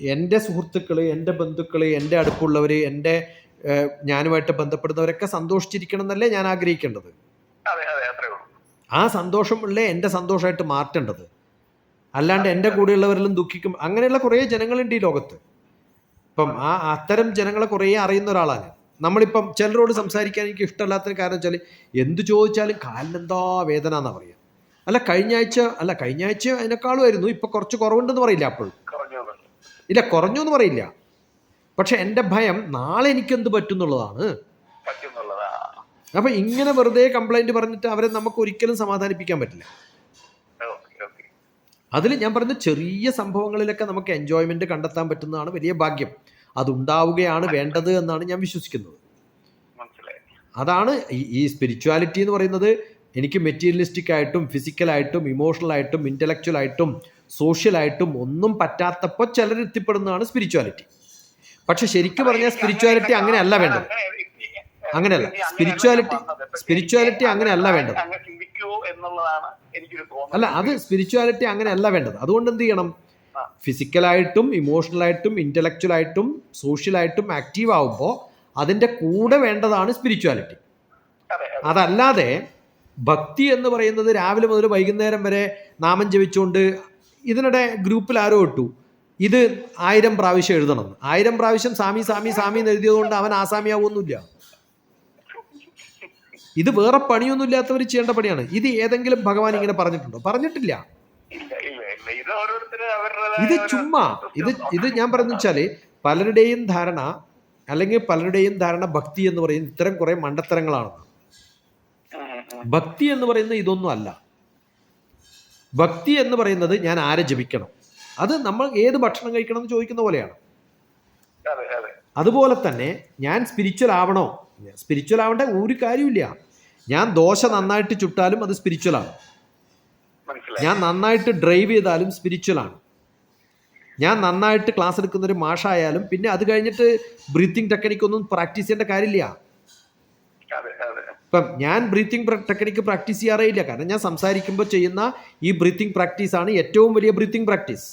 എന്റെ സുഹൃത്തുക്കൾ എന്റെ ബന്ധുക്കൾ എന്റെ അടുപ്പുള്ളവർ എന്റെ ഞാനുമായിട്ട് ബന്ധപ്പെടുന്നവരൊക്കെ സന്തോഷിച്ചിരിക്കണം എന്നല്ലേ ഞാൻ ആഗ്രഹിക്കേണ്ടത്. ആ സന്തോഷമുള്ള എന്റെ സന്തോഷമായിട്ട് മാറ്റേണ്ടത്? അല്ലാണ്ട് എന്റെ കൂടെയുള്ളവരെല്ലാം ദുഃഖിക്കും. അങ്ങനെയുള്ള കുറേ ജനങ്ങളുണ്ട് ഈ ലോകത്ത്. ഇപ്പം ആ അത്തരം ജനങ്ങളെ കുറേ അറിയുന്ന ഒരാളാണ് നമ്മളിപ്പം ചിലരോട് സംസാരിക്കാൻ എനിക്ക് ഇഷ്ടമല്ലാത്തതിന് കാരണം വെച്ചാൽ എന്ത് ചോദിച്ചാലും കാലിനെന്താ വേദന എന്നാ പറയുക അല്ല കഴിഞ്ഞ ആഴ്ച അല്ല കഴിഞ്ഞ ആഴ്ച അതിനേക്കാളും ആയിരുന്നു. ഇപ്പം കുറച്ച് കുറവുണ്ടെന്ന് പറയില്ല അപ്പോഴും. ഇല്ല കുറഞ്ഞു എന്ന് പറയില്ല. പക്ഷെ എന്റെ ഭയം നാളെ എനിക്കെന്ത് പറ്റുന്നുള്ളതാണ്. അപ്പൊ ഇങ്ങനെ വെറുതെ കംപ്ലൈന്റ് പറഞ്ഞിട്ട് അവരെ നമുക്ക് ഒരിക്കലും സമാധാനിപ്പിക്കാൻ പറ്റില്ല. അതിൽ ഞാൻ പറഞ്ഞ ചെറിയ സംഭവങ്ങളിലൊക്കെ നമുക്ക് എൻജോയ്മെന്റ് കണ്ടെത്താൻ പറ്റുന്നതാണ് വലിയ ഭാഗ്യം. അതുണ്ടാവുകയാണ് വേണ്ടത് എന്നാണ് ഞാൻ വിശ്വസിക്കുന്നത്. അതാണ് ഈ സ്പിരിച്വാലിറ്റി എന്ന് പറയുന്നത് എനിക്ക് മെറ്റീരിയലിസ്റ്റിക് ആയിട്ടും ഫിസിക്കലായിട്ടും ഇമോഷണലായിട്ടും ഇന്റലക്ച്വൽ ആയിട്ടും സോഷ്യലായിട്ടും ഒന്നും പറ്റാത്തപ്പോൾ ചിലർ എത്തിപ്പെടുന്നതാണ് സ്പിരിച്വാലിറ്റി പക്ഷെ ശരിക്കും പറഞ്ഞാൽ സ്പിരിച്വാലിറ്റി അങ്ങനെയല്ല വേണ്ടത്. അങ്ങനെയല്ല. സ്പിരിച്വാലിറ്റി സ്പിരിച്വാലിറ്റി അങ്ങനെയല്ല വേണ്ടത്. അല്ല അത് സ്പിരിച്വാലിറ്റി അങ്ങനെയല്ല വേണ്ടത്. അതുകൊണ്ട് എന്ത് ചെയ്യണം. ഫിസിക്കലായിട്ടും ഇമോഷണലായിട്ടും ഇന്റലക്ച്വലായിട്ടും സോഷ്യലായിട്ടും ആക്റ്റീവ് ആവുമ്പോൾ അതിന്റെ കൂടെ വേണ്ടതാണ് സ്പിരിച്വാലിറ്റി അതെ അതെ. അതല്ലാതെ ഭക്തി എന്ന് പറയുന്നത് രാവിലെ മുതൽ വൈകുന്നേരം വരെ നാമം ജപിച്ചുകൊണ്ട് ഇതിനിടെ ഗ്രൂപ്പിൽ ആരോ ഇട്ടു. ഇത് ആയിരം പ്രാവശ്യം എഴുതണം. ആയിരം പ്രാവശ്യം സാമി സാമി സാമി എന്ന് എഴുതിയതുകൊണ്ട് അവൻ ആസാമിയാവുന്നില്ല ഇത് വേറെ പണിയൊന്നും ഇല്ലാത്തവർ ചെയ്യേണ്ട പണിയാണ്. ഇത് ഏതെങ്കിലും ഭഗവാൻ ഇങ്ങനെ പറഞ്ഞിട്ടുണ്ടോ? പറഞ്ഞിട്ടില്ല. ഇത് ചുമ്മാ ഇത് ഇത് ഞാൻ പറഞ്ഞു വെച്ചാൽ പലരുടെയും ധാരണ അല്ലെങ്കിൽ പലരുടെയും ധാരണ ഭക്തി എന്ന് പറയുന്നത് ഇത്തരം കുറെ മണ്ടത്തരങ്ങളാണ്. ഭക്തി എന്ന് പറയുന്നത് ഇതൊന്നും അല്ല. ഭക്തി എന്ന് പറയുന്നത് ഞാൻ ആരെ ജപിക്കണം? അത് നമ്മൾ ഏത് ഭക്ഷണം കഴിക്കണം എന്ന് ചോദിക്കുന്ന പോലെയാണ്. അതെ അതെ. അതുപോലെ തന്നെ ഞാൻ സ്പിരിച്വൽ ആവണോ? സ്പിരിച്വൽ ആവേണ്ട ഒരു കാര്യമില്ല ഞാൻ ദോശ നന്നായിട്ട് ചുട്ടാലും അത് സ്പിരിച്വൽ ആണ്. ഞാൻ നന്നായിട്ട് ഡ്രൈവ് ചെയ്താലും സ്പിരിച്വൽ ആണ്. ഞാൻ നന്നായിട്ട് ക്ലാസ് എടുക്കുന്ന ഒരു മാഷായാലും പിന്നെ അത് കഴിഞ്ഞിട്ട് ബ്രീത്തിങ് ടെക്നിക് ഒന്നും പ്രാക്ടീസ് ചെയ്യേണ്ട കാര്യമില്ല. ഇപ്പം ഞാൻ ബ്രീത്തിങ് ടെക്നിക്ക് പ്രാക്ടീസ് ചെയ്യാറേ ഇല്ല കാരണം ഞാൻ സംസാരിക്കുമ്പോൾ ചെയ്യുന്ന ഈ ബ്രീത്തിങ് പ്രാക്ടീസ് ആണ് ഏറ്റവും വലിയ ബ്രീത്തിങ് പ്രാക്ടീസ്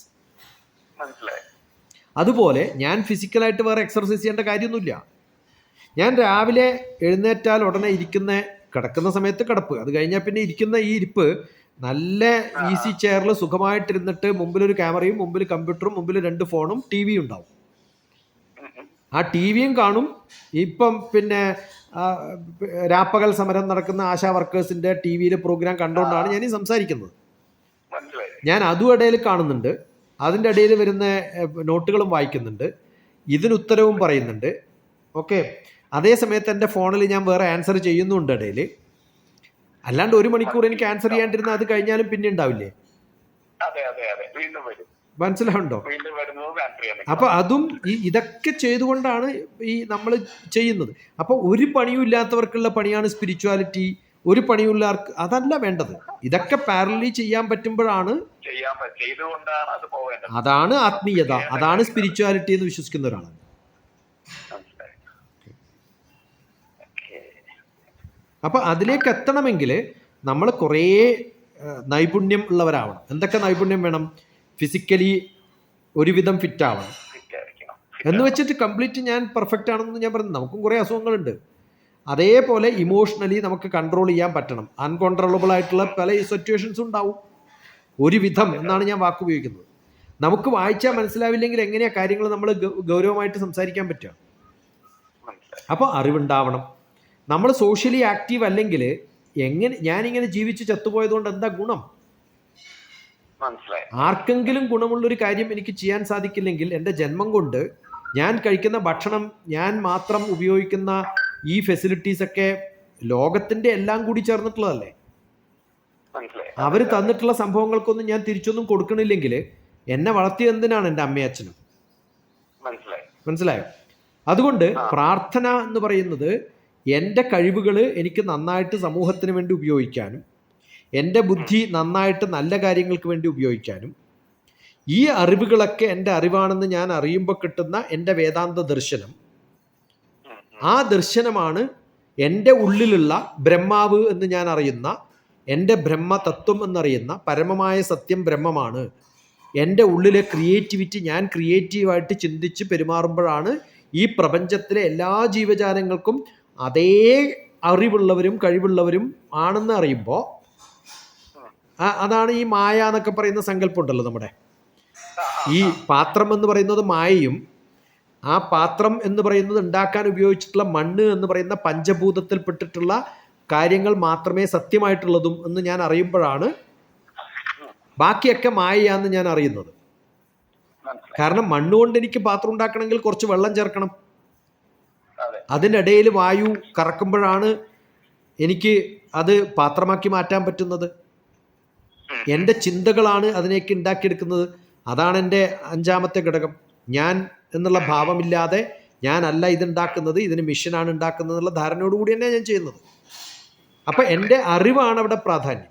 അതുപോലെ ഞാൻ ഫിസിക്കലായിട്ട് വേറെ എക്സർസൈസ് ചെയ്യേണ്ട കാര്യമൊന്നുമില്ല. ഞാൻ രാവിലെ എഴുന്നേറ്റാൽ ഉടനെ ഇരിക്കുന്ന കിടക്കുന്ന സമയത്ത് കിടപ്പ്. അത് കഴിഞ്ഞാൽ പിന്നെ ഇരിക്കുന്ന ഈ ഇരിപ്പ് നല്ല ഈസി ചെയറിൽ സുഖമായിട്ടിരുന്നിട്ട് മുമ്പിലൊരു ക്യാമറയും മുമ്പിൽ കമ്പ്യൂട്ടറും മുമ്പിൽ രണ്ട് ഫോണും ടി വിയും ഉണ്ടാവും. ആ ടി വിയും കാണും. ഇപ്പം പിന്നെ രാപ്പകൽ സമരം നടക്കുന്ന ആശാ വർക്കേഴ്സിന്റെ ടി വിയിലെ പ്രോഗ്രാം കണ്ടുകൊണ്ടാണ് ഞാൻ ഈ സംസാരിക്കുന്നത് ഞാൻ അതും ഇടയിൽ കാണുന്നുണ്ട്. അതിന്റെ ഇടയിൽ വരുന്ന നോട്ടുകളും വായിക്കുന്നുണ്ട്. ഇതിന് ഉത്തരവും പറയുന്നുണ്ട്. ഓക്കെ. അതേ സമയത്ത് എന്റെ ഫോണിൽ ഞാൻ വേറെ ആൻസർ ചെയ്യുന്നുണ്ട് ഇടയിൽ. അല്ലാണ്ട് ഒരു മണിക്കൂർ എനിക്ക് ആൻസർ ചെയ്യാണ്ടിരുന്ന അത് കഴിഞ്ഞാലും പിന്നെ ഉണ്ടാവില്ലേ? അതെ അതെ അതെ. വീണ്ടും വരും. മനസ്സിലാവുണ്ടോ? അപ്പൊ അതും ഈ ഇതൊക്കെ ചെയ്തുകൊണ്ടാണ് ഈ നമ്മൾ ചെയ്യുന്നത്. അപ്പൊ ഒരു പണിയും ഇല്ലാത്തവർക്കുള്ള പണിയാണ് സ്പിരിച്വാലിറ്റി ഒരു പണിയുള്ളവർക്ക് അതല്ല വേണ്ടത്. ഇതൊക്കെ പാരലി ചെയ്യാൻ പറ്റുമ്പോഴാണ് അതാണ് ആത്മീയത. അതാണ് സ്പിരിച്വാലിറ്റി എന്ന് വിശ്വസിക്കുന്ന ഓക്കേ. അപ്പൊ അതിലേക്ക് എത്തണമെങ്കിൽ നമ്മൾ കുറേ നൈപുണ്യം ഉള്ളവരാവണം. എന്തൊക്കെ നൈപുണ്യം വേണം? ഫിസിക്കലി ഒരുവിധം ഫിറ്റ് ആവണം. എന്ന് വെച്ചിട്ട് കംപ്ലീറ്റ് ഞാൻ പെർഫെക്റ്റ് ആണെന്ന് ഞാൻ പറഞ്ഞു. നമുക്കും കുറേ അസുഖങ്ങളുണ്ട്. അതേപോലെ ഇമോഷണലി നമുക്ക് കൺട്രോൾ ചെയ്യാൻ പറ്റണം. അൺകൺട്രോളബിൾ ആയിട്ടുള്ള പല സിറ്റുവേഷൻസ് ഉണ്ടാവും. ഒരുവിധം എന്നാണ് ഞാൻ വാക്ക് ഉപയോഗിക്കുന്നത്. നമുക്ക് വായിച്ചാൽ മനസ്സിലാവില്ലെങ്കിൽ എങ്ങനെയാ കാര്യങ്ങൾ നമ്മൾ ഗൗരവമായിട്ട് സംസാരിക്കാൻ പറ്റുക? അപ്പോൾ അറിവുണ്ടാവണം. നമ്മൾ സോഷ്യലി ആക്റ്റീവ് അല്ലെങ്കിൽ എങ്ങനെ ഞാനിങ്ങനെ ജീവിച്ച് ചത്തുപോയതുകൊണ്ട് എന്താ ഗുണം? മനസ്സിലായി. ഗുണമുള്ള ഒരു കാര്യം എനിക്ക് ചെയ്യാൻ സാധിക്കില്ലെങ്കിൽ എന്റെ ജന്മം കൊണ്ട് ഞാൻ കഴിക്കുന്ന ഭക്ഷണം ഞാൻ മാത്രം ഉപയോഗിക്കുന്ന ഈ ഫെസിലിറ്റീസ് ഒക്കെ ലോകത്തിന്റെ എല്ലാം കൂടി ചേർന്നിട്ടുള്ളതല്ലേ? അവർ തന്നിട്ടുള്ള സംഭവങ്ങൾക്കൊന്നും ഞാൻ തിരിച്ചൊന്നും കൊടുക്കണില്ലെങ്കിൽ എന്നെ വളർത്തിയത് എന്തിനാണ് എന്റെ അമ്മയും അച്ഛനും? മനസ്സിലായോ. അതുകൊണ്ട് പ്രാർത്ഥന എന്ന് പറയുന്നത് എന്റെ കഴിവുകൾ എനിക്ക് നന്നായിട്ട് സമൂഹത്തിന് വേണ്ടി ഉപയോഗിക്കാനും എന്റെ ബുദ്ധി നന്നായിട്ട് നല്ല കാര്യങ്ങൾക്ക് വേണ്ടി ഉപയോഗിക്കാനും ഈ അറിവുകളൊക്കെ എന്റെ അറിവാണെന്ന് ഞാൻ അറിയുമ്പോൾ കിട്ടുന്ന എന്റെ വേദാന്ത ദർശനം. ആ ദർശനമാണ് എന്റെ ഉള്ളിലുള്ള ബ്രഹ്മാവ് എന്ന് ഞാൻ അറിയുന്ന എന്റെ ബ്രഹ്മതത്വം എന്നറിയുന്ന പരമമായ സത്യം ബ്രഹ്മമാണ്. എന്റെ ഉള്ളിലെ ക്രിയേറ്റിവിറ്റി ഞാൻ ക്രിയേറ്റീവായിട്ട് ചിന്തിച്ച് പെരുമാറുമ്പോഴാണ് ഈ പ്രപഞ്ചത്തിലെ എല്ലാ ജീവജാലങ്ങൾക്കും അതേ അറിവുള്ളവരും കഴിവുള്ളവരും ആണെന്ന് അറിയുമ്പോൾ അതാണ് ഈ മായ എന്നൊക്കെ പറയുന്ന സങ്കല്പം ഉണ്ടല്ലോ നമ്മുടെ. ഈ പാത്രം എന്ന് പറയുന്നത് മായയും ആ പാത്രം എന്ന് പറയുന്നത് ഉണ്ടാക്കാൻ ഉപയോഗിച്ചിട്ടുള്ള മണ്ണ് എന്ന് പറയുന്ന പഞ്ചഭൂതത്തിൽപ്പെട്ടിട്ടുള്ള കാര്യങ്ങൾ മാത്രമേ സത്യമായിട്ടുള്ളതും എന്ന് ഞാൻ അറിയുമ്പോഴാണ് ബാക്കിയൊക്കെ മായയാന്ന് ഞാൻ അറിയുന്നത്. കാരണം മണ്ണുകൊണ്ട് എനിക്ക് പാത്രം ഉണ്ടാക്കണമെങ്കിൽ കുറച്ച് വെള്ളം ചേർക്കണം. അതെ. അതിനിടയിൽ വായു കറക്കുമ്പോഴാണ് എനിക്ക് അത് പാത്രമാക്കി മാറ്റാൻ പറ്റുന്നത്. എന്റെ ചിന്തകളാണ് അതിനേക്ക് ഉണ്ടാക്കിയെടുക്കുന്നത്. അതാണ് എന്റെ അഞ്ചാമത്തെ ഘടകം. ഞാൻ എന്നുള്ള ഭാവമില്ലാതെ ഞാനല്ല ഇതുണ്ടാക്കുന്നത് ഇതിന് മിഷനാണ് ഉണ്ടാക്കുന്നത് എന്നുള്ള ധാരണയോടുകൂടി തന്നെ ഞാൻ ചെയ്യുന്നത്. അപ്പം എന്റെ അറിവാണ് അവിടെ പ്രാധാന്യം.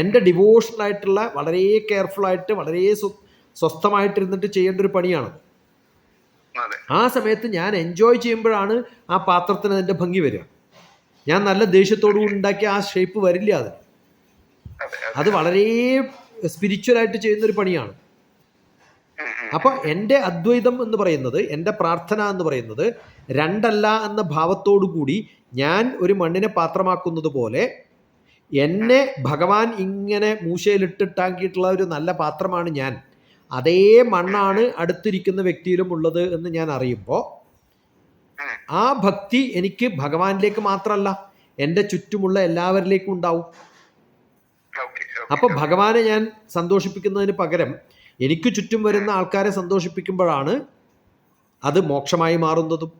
എന്റെ ഡിവോഷണൽ ആയിട്ടുള്ള വളരെ കെയർഫുൾ ആയിട്ട് വളരെ സ്വസ്ഥമായിട്ട് സ്വസ്ഥമായിട്ടിരുന്നിട്ട് ചെയ്യേണ്ട ഒരു പണിയാണ് ആ സമയത്ത് ഞാൻ എൻജോയ് ചെയ്യുമ്പോഴാണ് ആ പാത്രത്തിന് അതിന്റെ ഭംഗി വരിക. ഞാൻ നല്ല ദേഷ്യത്തോടു കൂടി ഉണ്ടാക്കിയ ആ ഷേപ്പ് വരില്ല അത് അതെ വളരെ സ്പിരിച്വലായിട്ട് ചെയ്യുന്ന ഒരു പണിയാണ്. അപ്പൊ എന്റെ അദ്വൈതം എന്ന് പറയുന്നത് എന്റെ പ്രാർത്ഥന എന്ന് പറയുന്നത് രണ്ടല്ല എന്ന ഭാവത്തോടു കൂടി ഞാൻ ഒരു മണ്ണിനെ പാത്രമാക്കുന്നത് പോലെ എന്നെ ഭഗവാൻ ഇങ്ങനെ മൂശയിലിട്ടിട്ടാക്കിയിട്ടുള്ള ഒരു നല്ല പാത്രമാണ് ഞാൻ. അതേ മണ്ണാണ് അടുത്തിരിക്കുന്ന വ്യക്തിയിലും ഉള്ളത് എന്ന് ഞാൻ അറിയുമ്പോൾ ആ ഭക്തി എനിക്ക് ഭഗവാനിലേക്ക് മാത്രമല്ല എന്റെ ചുറ്റുമുള്ള എല്ലാവരിലേക്കും ഉണ്ടാവും. അപ്പോൾ ഭഗവാനെ ഞാൻ സന്തോഷിപ്പിക്കുന്നതിന് പകരം എനിക്ക് ചുറ്റും വരുന്ന ആൾക്കാരെ സന്തോഷിപ്പിക്കുമ്പോഴാണ് അത് മോക്ഷമായി മാറുന്നതും.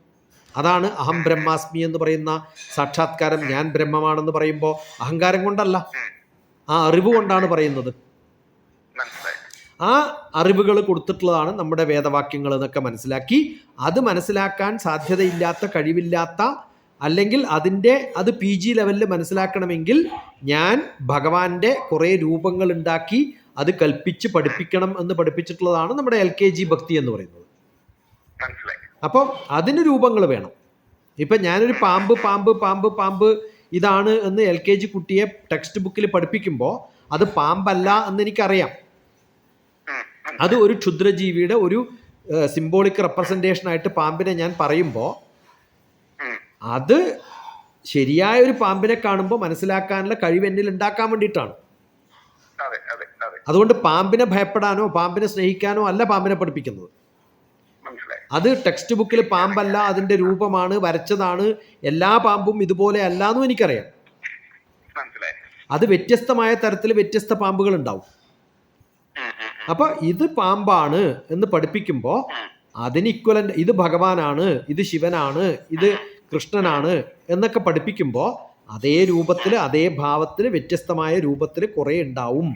അതാണ് അഹം ബ്രഹ്മാസ്മി എന്ന് പറയുന്ന സാക്ഷാത്കാരം. ഞാൻ ബ്രഹ്മമാണെന്ന് പറയുമ്പോൾ അഹങ്കാരം കൊണ്ടല്ല ആ അറിവ് കൊണ്ടാണ് പറയുന്നത്. ആ അറിവുകൾ കൊടുത്തിട്ടുള്ളതാണ് നമ്മുടെ വേദവാക്യങ്ങൾ എന്നൊക്കെ മനസ്സിലാക്കി. അത് മനസ്സിലാക്കാൻ സാധ്യതയില്ലാത്ത കഴിവില്ലാത്ത അല്ലെങ്കിൽ അതിന്റെ അത് പി ജി ലെവലിൽ മനസ്സിലാക്കണമെങ്കിൽ ഞാൻ ഭഗവാന്റെ കുറേ രൂപങ്ങൾ ഉണ്ടാക്കി അത് കൽപ്പിച്ച് പഠിപ്പിക്കണം എന്ന് പഠിപ്പിച്ചിട്ടുള്ളതാണ് നമ്മുടെ എൽ കെ ജി ഭക്തി എന്ന് പറയുന്നത് അപ്പം അതിന് രൂപങ്ങൾ വേണം ഇപ്പം ഞാനൊരു പാമ്പ് പാമ്പ് പാമ്പ് പാമ്പ് ഇതാണ് എന്ന് എൽ കെ ജി കുട്ടിയെ ടെക്സ്റ്റ് ബുക്കിൽ പഠിപ്പിക്കുമ്പോൾ അത് പാമ്പല്ല എന്ന് എനിക്കറിയാം. അത് ഒരു ക്ഷുദ്രജീവിയുടെ ഒരു സിംബോളിക് റെപ്രസെന്റേഷൻ ആയിട്ട് പാമ്പിനെ ഞാൻ പറയുമ്പോൾ. അത് ശരിയായ ഒരു പാമ്പിനെ കാണുമ്പോൾ മനസ്സിലാക്കാനുള്ള കഴിവ് എന്നിൽ ഉണ്ടാക്കാൻ വേണ്ടിയിട്ടാണ്. അതെ അതെ അതെ. അതുകൊണ്ട് പാമ്പിനെ ഭയപ്പെടാനോ പാമ്പിനെ സ്നേഹിക്കാനോ അല്ല പാമ്പിനെ പഠിപ്പിക്കുന്നത്. അത് ടെക്സ്റ്റ് ബുക്കിൽ പാമ്പല്ല അതിന്റെ രൂപമാണ് വരച്ചതാണ് എല്ലാ പാമ്പും ഇതുപോലെ അല്ല എന്നും എനിക്കറിയാം അത് വ്യത്യസ്തമായ തരത്തിൽ വ്യത്യസ്ത പാമ്പുകൾ ഉണ്ടാവും. അപ്പോൾ ഇത് പാമ്പാണ് എന്ന് പഠിപ്പിക്കുമ്പോൾ. അതിന് ഇക്വലന്റ് ഇത് ഭഗവാനാണ് ഇത് ശിവനാണ് ഇത് കൃഷ്ണനാണ് എന്നൊക്കെ പഠിപ്പിക്കുമ്പോൾ അതേ രൂപത്തിൽ അതേ ഭാവത്തിൽ വ്യത്യസ്തമായ രൂപത്തിൽ കുറേ ഉണ്ടാവും.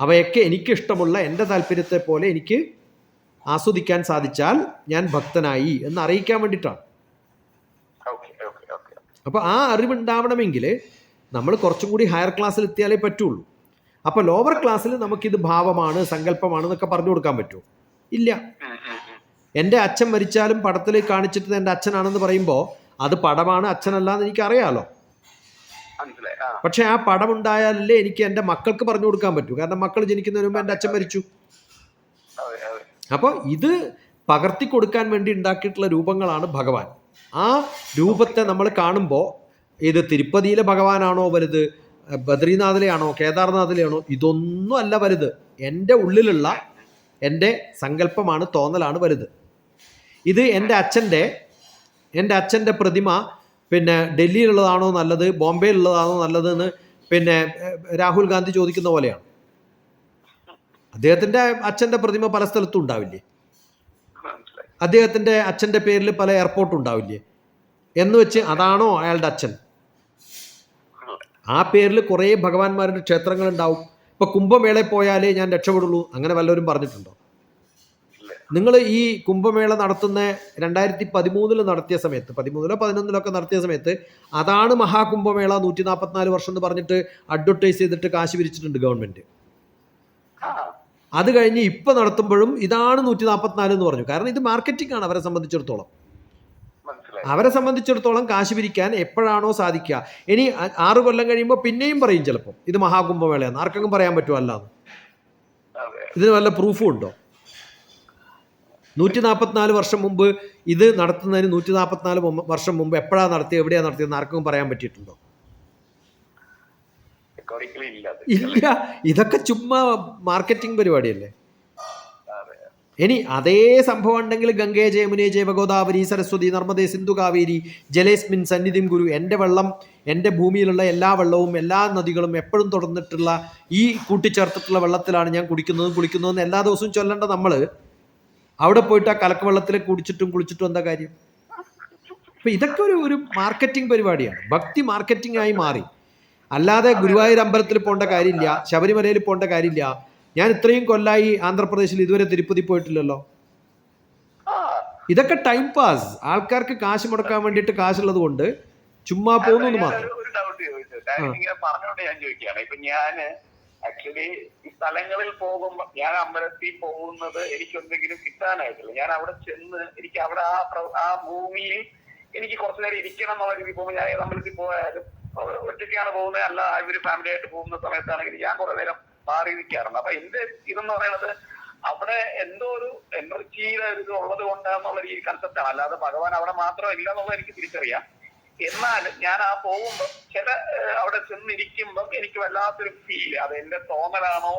അവയൊക്കെ എനിക്കിഷ്ടമുള്ള എന്റെ താല്പര്യത്തെ പോലെ എനിക്ക് ആസ്വദിക്കാൻ സാധിച്ചാൽ ഞാൻ ഭക്തനായി എന്ന് അറിയിക്കാൻ വേണ്ടിയിട്ടാണ്. അപ്പോൾ ആ അറിവുണ്ടാവണമെങ്കിൽ നമ്മൾ കുറച്ചും കൂടി ഹയർ ക്ലാസ്സിൽ എത്തിയാലേ പറ്റുള്ളൂ. അപ്പോൾ ലോവർ ക്ലാസ്സിൽ നമുക്കിത് ഭാവമാണ് സങ്കല്പമാണ് എന്നൊക്കെ പറഞ്ഞു കൊടുക്കാൻ പറ്റുമോ? ഇല്ല. എന്റെ അച്ഛൻ മരിച്ചാലും പടത്തിൽ കാണിച്ചിട്ട് എന്റെ അച്ഛനാണെന്ന് പറയുമ്പോൾ അത് പടമാണ് അച്ഛനല്ല എന്ന് എനിക്കറിയാലോ പക്ഷെ ആ പടം ഉണ്ടായാലല്ലേ എനിക്ക് എന്റെ മക്കൾക്ക് പറഞ്ഞു കൊടുക്കാൻ പറ്റൂ. കാരണം മക്കൾ ജനിക്കുന്നതിന് മുമ്പ് എന്റെ അച്ഛൻ മരിച്ചു. അപ്പോൾ ഇത് പകർത്തി കൊടുക്കാൻ വേണ്ടി ഉണ്ടാക്കിയിട്ടുള്ള രൂപങ്ങളാണ് ഭഗവാൻ. ആ രൂപത്തെ നമ്മൾ കാണുമ്പോൾ ഇത് തിരുപ്പതിയിലെ ഭഗവാനാണോ വലുത് ബദ്രീനാഥിലെയാണോ കേദാർനാഥിലെയാണോ ഇതൊന്നും അല്ല വലുത്. എന്റെ ഉള്ളിലുള്ള എന്റെ സങ്കല്പമാണ് തോന്നലാണ് വലുത്. ഇത് എന്റെ അച്ഛന്റെ എന്റെ അച്ഛന്റെ പ്രതിമ പിന്നെ ഡൽഹിയിലുള്ളതാണോ നല്ലത് ബോംബെയിലുള്ളതാണോ നല്ലത് എന്ന് പിന്നെ രാഹുൽ ഗാന്ധി ചോദിക്കുന്ന പോലെയാണ്. അദ്ദേഹത്തിന്റെ അച്ഛന്റെ പ്രതിമ പല സ്ഥലത്തും ഉണ്ടാവില്ലേ? അദ്ദേഹത്തിന്റെ അച്ഛന്റെ പേരിൽ പല എയർപോർട്ടും ഉണ്ടാവില്ലേ? എന്ന് വെച്ച് അതാണോ അയാളുടെ അച്ഛൻ? ആ പേരിൽ കുറേ ഭഗവാന്മാരുടെ ക്ഷേത്രങ്ങൾ ഉണ്ടാവും ഇപ്പം കുംഭമേളയിൽ പോയാലേ ഞാൻ രക്ഷപ്പെടുള്ളൂ അങ്ങനെ വല്ലവരും പറഞ്ഞിട്ടുണ്ടോ? നിങ്ങൾ ഈ കുംഭമേള നടത്തുന്ന രണ്ടായിരത്തി പതിമൂന്നിൽ നടത്തിയ സമയത്ത് പതിമൂന്നിലോ പതിനൊന്നിലോ ഒക്കെ നടത്തിയ സമയത്ത് അതാണ് മഹാകുംഭമേള നൂറ്റി നാൽപ്പത്തിനാല് വർഷം എന്ന് പറഞ്ഞിട്ട് അഡ്വർടൈസ് ചെയ്തിട്ട് കാശ് പിരിച്ചിട്ടുണ്ട് ഗവൺമെന്റ് അത് കഴിഞ്ഞ് ഇപ്പൊ നടത്തുമ്പോഴും ഇതാണ് നൂറ്റി നാൽപ്പത്തിനാല് എന്ന് പറഞ്ഞു. കാരണം ഇത് മാർക്കറ്റിംഗ് ആണ് അവരെ സംബന്ധിച്ചിടത്തോളം. അവരെ സംബന്ധിച്ചിടത്തോളം കാശ് പിരിക്കാൻ എപ്പോഴാണോ സാധിക്കുക. ഇനി ആറ് കൊല്ലം കഴിയുമ്പോൾ പിന്നെയും പറയും ചിലപ്പോൾ ഇത് മഹാകുംഭമേളയാണ് ആർക്കെങ്കിലും പറയാൻ പറ്റുമോ അല്ലാതെ ഇതിന് വല്ല പ്രൂഫും ഉണ്ടോ? നൂറ്റി നാൽപ്പത്തിനാല് വർഷം മുമ്പ് ഇത് നടത്തുന്നതിന് നൂറ്റി നാൽപ്പത്തിനാല് വർഷം മുമ്പ് എപ്പോഴാണ് നടത്തിയത് എവിടെയാണ് നടത്തിയത് ആർക്കും പറയാൻ പറ്റിയിട്ടുണ്ടോ ഇല്ല ഇതൊക്കെ ചുമ്മാ മാർക്കറ്റിംഗ് പരിപാടിയല്ലേ. ഇനി അതേ സംഭവം ഉണ്ടെങ്കിൽ ഗംഗേ ജയമുനെ ജൈവ ഗോദാവരി സരസ്വതി നർമ്മദേ സിന്ധു കാവേരി ജലേസ്മിൻ സന്നിധിം ഗുരു എന്റെ വെള്ളം എന്റെ ഭൂമിയിലുള്ള എല്ലാ വെള്ളവും എല്ലാ നദികളും എപ്പോഴും തുടർന്നിട്ടുള്ള ഈ കൂട്ടിച്ചേർത്തിട്ടുള്ള വെള്ളത്തിലാണ് ഞാൻ കുടിക്കുന്നതും കുളിക്കുന്നതും എല്ലാ ദിവസവും ചൊല്ലേണ്ട നമ്മൾ അവിടെ പോയിട്ട് ആ കലക്കവെള്ളത്തിൽ കുടിച്ചിട്ടും കുളിച്ചിട്ടും എന്താ കാര്യം? അപ്പം ഇതൊക്കെ ഒരു ഒരു മാർക്കറ്റിംഗ് പരിപാടിയാണ്. ഭക്തി മാർക്കറ്റിംഗ് ആയി മാറി. അല്ലാതെ ഗുരുവായൂർ അമ്പലത്തിൽ പോകേണ്ട കാര്യമില്ല ശബരിമലയിൽ പോകേണ്ട കാര്യമില്ല. ഞാൻ ഇത്രയും കൊല്ലായി ആന്ധ്രാപ്രദേശിൽ ഇതുവരെ തിരുപ്പതി പോയിട്ടില്ലല്ലോ. ഇതൊക്കെ ടൈം പാസ് ആൾക്കാർക്ക് കാശ് മുടക്കാൻ വേണ്ടിയിട്ട് കാശുള്ളത് കൊണ്ട് ചുമ്മാ പോകുന്നു മാത്രം. ഞാൻ ചോദിക്കുകയാണ്. ഇപ്പൊ ഞാൻ ആക്ച്വലി സ്ഥലങ്ങളിൽ പോകുമ്പോ ഞാൻ അമ്പലത്തിൽ പോകുന്നത് എനിക്ക് എന്തെങ്കിലും കിട്ടാനായിട്ടില്ല. ഞാൻ അവിടെ ചെന്ന് എനിക്ക് അവിടെ ആ ആ ഭൂമിയിൽ എനിക്ക് കുറച്ചു നേരം ഇരിക്കണം എന്നുള്ള രീതിയിൽ പോകുമ്പോൾ ഞാൻ ഏത് അമ്പലത്തിൽ പോയാലും ഒറ്റയ്ക്കാണ് പോകുന്നത്. അല്ല ഇവർ ഫാമിലി ആയിട്ട് പോകുന്ന സമയത്താണെങ്കിൽ ഞാൻ കുറെ നേരം മാറി നിൽക്കാറുണ്ട്. അപ്പൊ എന്റെ ഇതെന്ന് പറയുന്നത് അവിടെ എന്തോ ഒരു എനർജിയുടെ ഒരു ഉള്ളത് കൊണ്ടാന്നുള്ള രീതി കൺസെപ്റ്റാണ് അല്ലാതെ ഭഗവാൻ അവിടെ മാത്രം ഇല്ല എന്നുള്ളത് എനിക്ക് തിരിച്ചറിയാം. എന്നാലും ഞാൻ ആ പോകുമ്പോ ചില അവിടെ ചെന്നിരിക്കുമ്പം എനിക്ക് വല്ലാത്തൊരു ഫീൽ അത് എന്റെ തോന്നലാണോ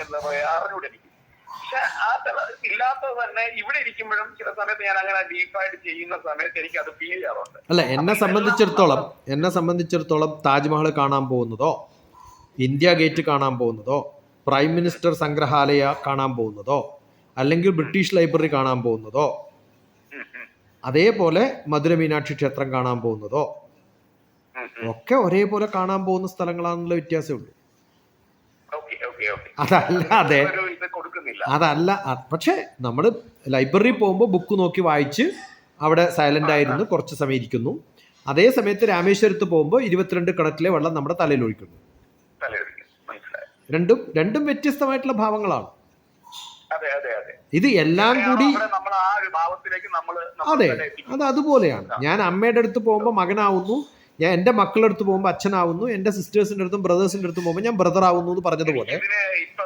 എന്താ പറയാ അറിഞ്ഞൂടെ എനിക്ക്. പക്ഷെ ആ തല ഇല്ലാത്തത് തന്നെ ഇവിടെ ഇരിക്കുമ്പോഴും ചില സമയത്ത് ഞാൻ അങ്ങനെ ഡീപ്പായിട്ട് ചെയ്യുന്ന സമയത്ത് എനിക്ക് അത് ഫീൽ ചെയ്യാറുണ്ട്. അല്ല എന്നെ സംബന്ധിച്ചിടത്തോളം എന്നെ സംബന്ധിച്ചിടത്തോളം താജ്മഹൽ കാണാൻ പോകുന്നതോ ഇന്ത്യ ഗേറ്റ് കാണാൻ പോകുന്നതോ പ്രൈം മിനിസ്റ്റർ സംഗ്രഹാലയ കാണാൻ പോകുന്നതോ അല്ലെങ്കിൽ ബ്രിട്ടീഷ് ലൈബ്രറി കാണാൻ പോകുന്നതോ അതേപോലെ മധുര മീനാക്ഷി ക്ഷേത്രം കാണാൻ പോകുന്നതോ. ഒക്കെ ഒരേപോലെ കാണാൻ പോകുന്ന സ്ഥലങ്ങളാണെന്നുള്ള വ്യത്യാസമേ ഉള്ളൂ. അതല്ലാതെ അതല്ല പക്ഷെ നമ്മൾ ലൈബ്രറി പോകുമ്പോൾ ബുക്ക് നോക്കി വായിച്ച് അവിടെ സൈലന്റ് ആയിരുന്നു കുറച്ച് സമയം ഇരിക്കുന്നു. അതേ സമയത്ത് രാമേശ്വരത്ത് പോകുമ്പോൾ ഇരുപത്തിരണ്ട് കിണറ്റിലെ വെള്ളം നമ്മുടെ തലയിൽ ഒഴിക്കുന്നു. രണ്ടും രണ്ടും വ്യത്യസ്തമായിട്ടുള്ള ഭാവങ്ങളാണ്. അതെ അതെ ഇത് എല്ലാം കൂടി അതെ അത് അതുപോലെയാണ്. ഞാൻ അമ്മയുടെ അടുത്ത് പോകുമ്പോൾ മകനാവുന്നു. ഞാൻ എന്റെ മക്കളുടെ അടുത്ത് പോകുമ്പോൾ അച്ഛനാവുന്നു. എന്റെ സിസ്റ്റേഴ്സിന്റെ അടുത്തും ബ്രദേഴ്സിന്റെ അടുത്തും പോകുമ്പോൾ ഞാൻ ബ്രദർ ആവുന്നു എന്ന് പറഞ്ഞതുപോലെ ഇപ്പൊ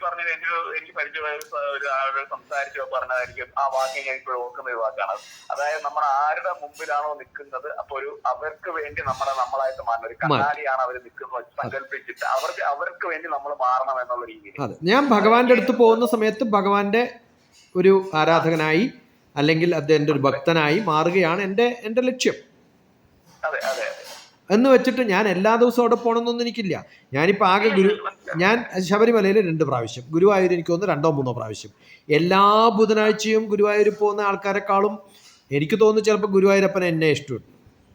ടി പി സി പറഞ്ഞത് എന്റെ എനിക്ക് പരിചയമായ ഒരു ആളോട് സംസാരിച്ചോ പറഞ്ഞതായിരിക്കും ആ വാക്ക് ഞാൻ ഇപ്പോഴും ഓർക്കുന്ന ഒരു വാക്കാണ്. അതായത് നമ്മൾ ആരുടെ മുമ്പിലാണോ നിൽക്കുന്നത് അപ്പൊ ഒരു അവർക്ക് വേണ്ടി നമ്മളെ നമ്മളായിട്ട് മാറണം. ഒരു കണ്ണാടിയാണ് അവർ നിൽക്കുന്നത് സങ്കല്പിച്ചിട്ട് അവർക്ക് അവർക്ക് വേണ്ടി നമ്മൾ മാറണം എന്നുള്ള രീതിയിൽ. അതെ. ഞാൻ ഭഗവാന്റെ അടുത്ത് പോകുന്ന സമയത്ത് ഭഗവാന്റെ ഒരു ആരാധകനായി അല്ലെങ്കിൽ അദ്ദേഹം ഒരു ഭക്തനായി മാറുകയാണ് എന്റെ എന്റെ ലക്ഷ്യം. അതെ അതെ അതെ. എന്ന് വെച്ചിട്ട് ഞാൻ എല്ലാ ദിവസവും അവിടെ പോകണമെന്നൊന്നും എനിക്കില്ല. ഞാനിപ്പോൾ ആകെ ഗുരു ഞാൻ ശബരിമലയിൽ രണ്ട് പ്രാവശ്യം. ഗുരുവായൂർ എനിക്ക് തോന്നുന്നു രണ്ടോ മൂന്നോ പ്രാവശ്യം. എല്ലാ ബുധനാഴ്ചയും ഗുരുവായൂർ പോകുന്ന ആൾക്കാരെക്കാളും എനിക്ക് തോന്നുന്നു ചിലപ്പോൾ ഗുരുവായൂരപ്പൻ എന്നെ ഇഷ്ടമുണ്ട്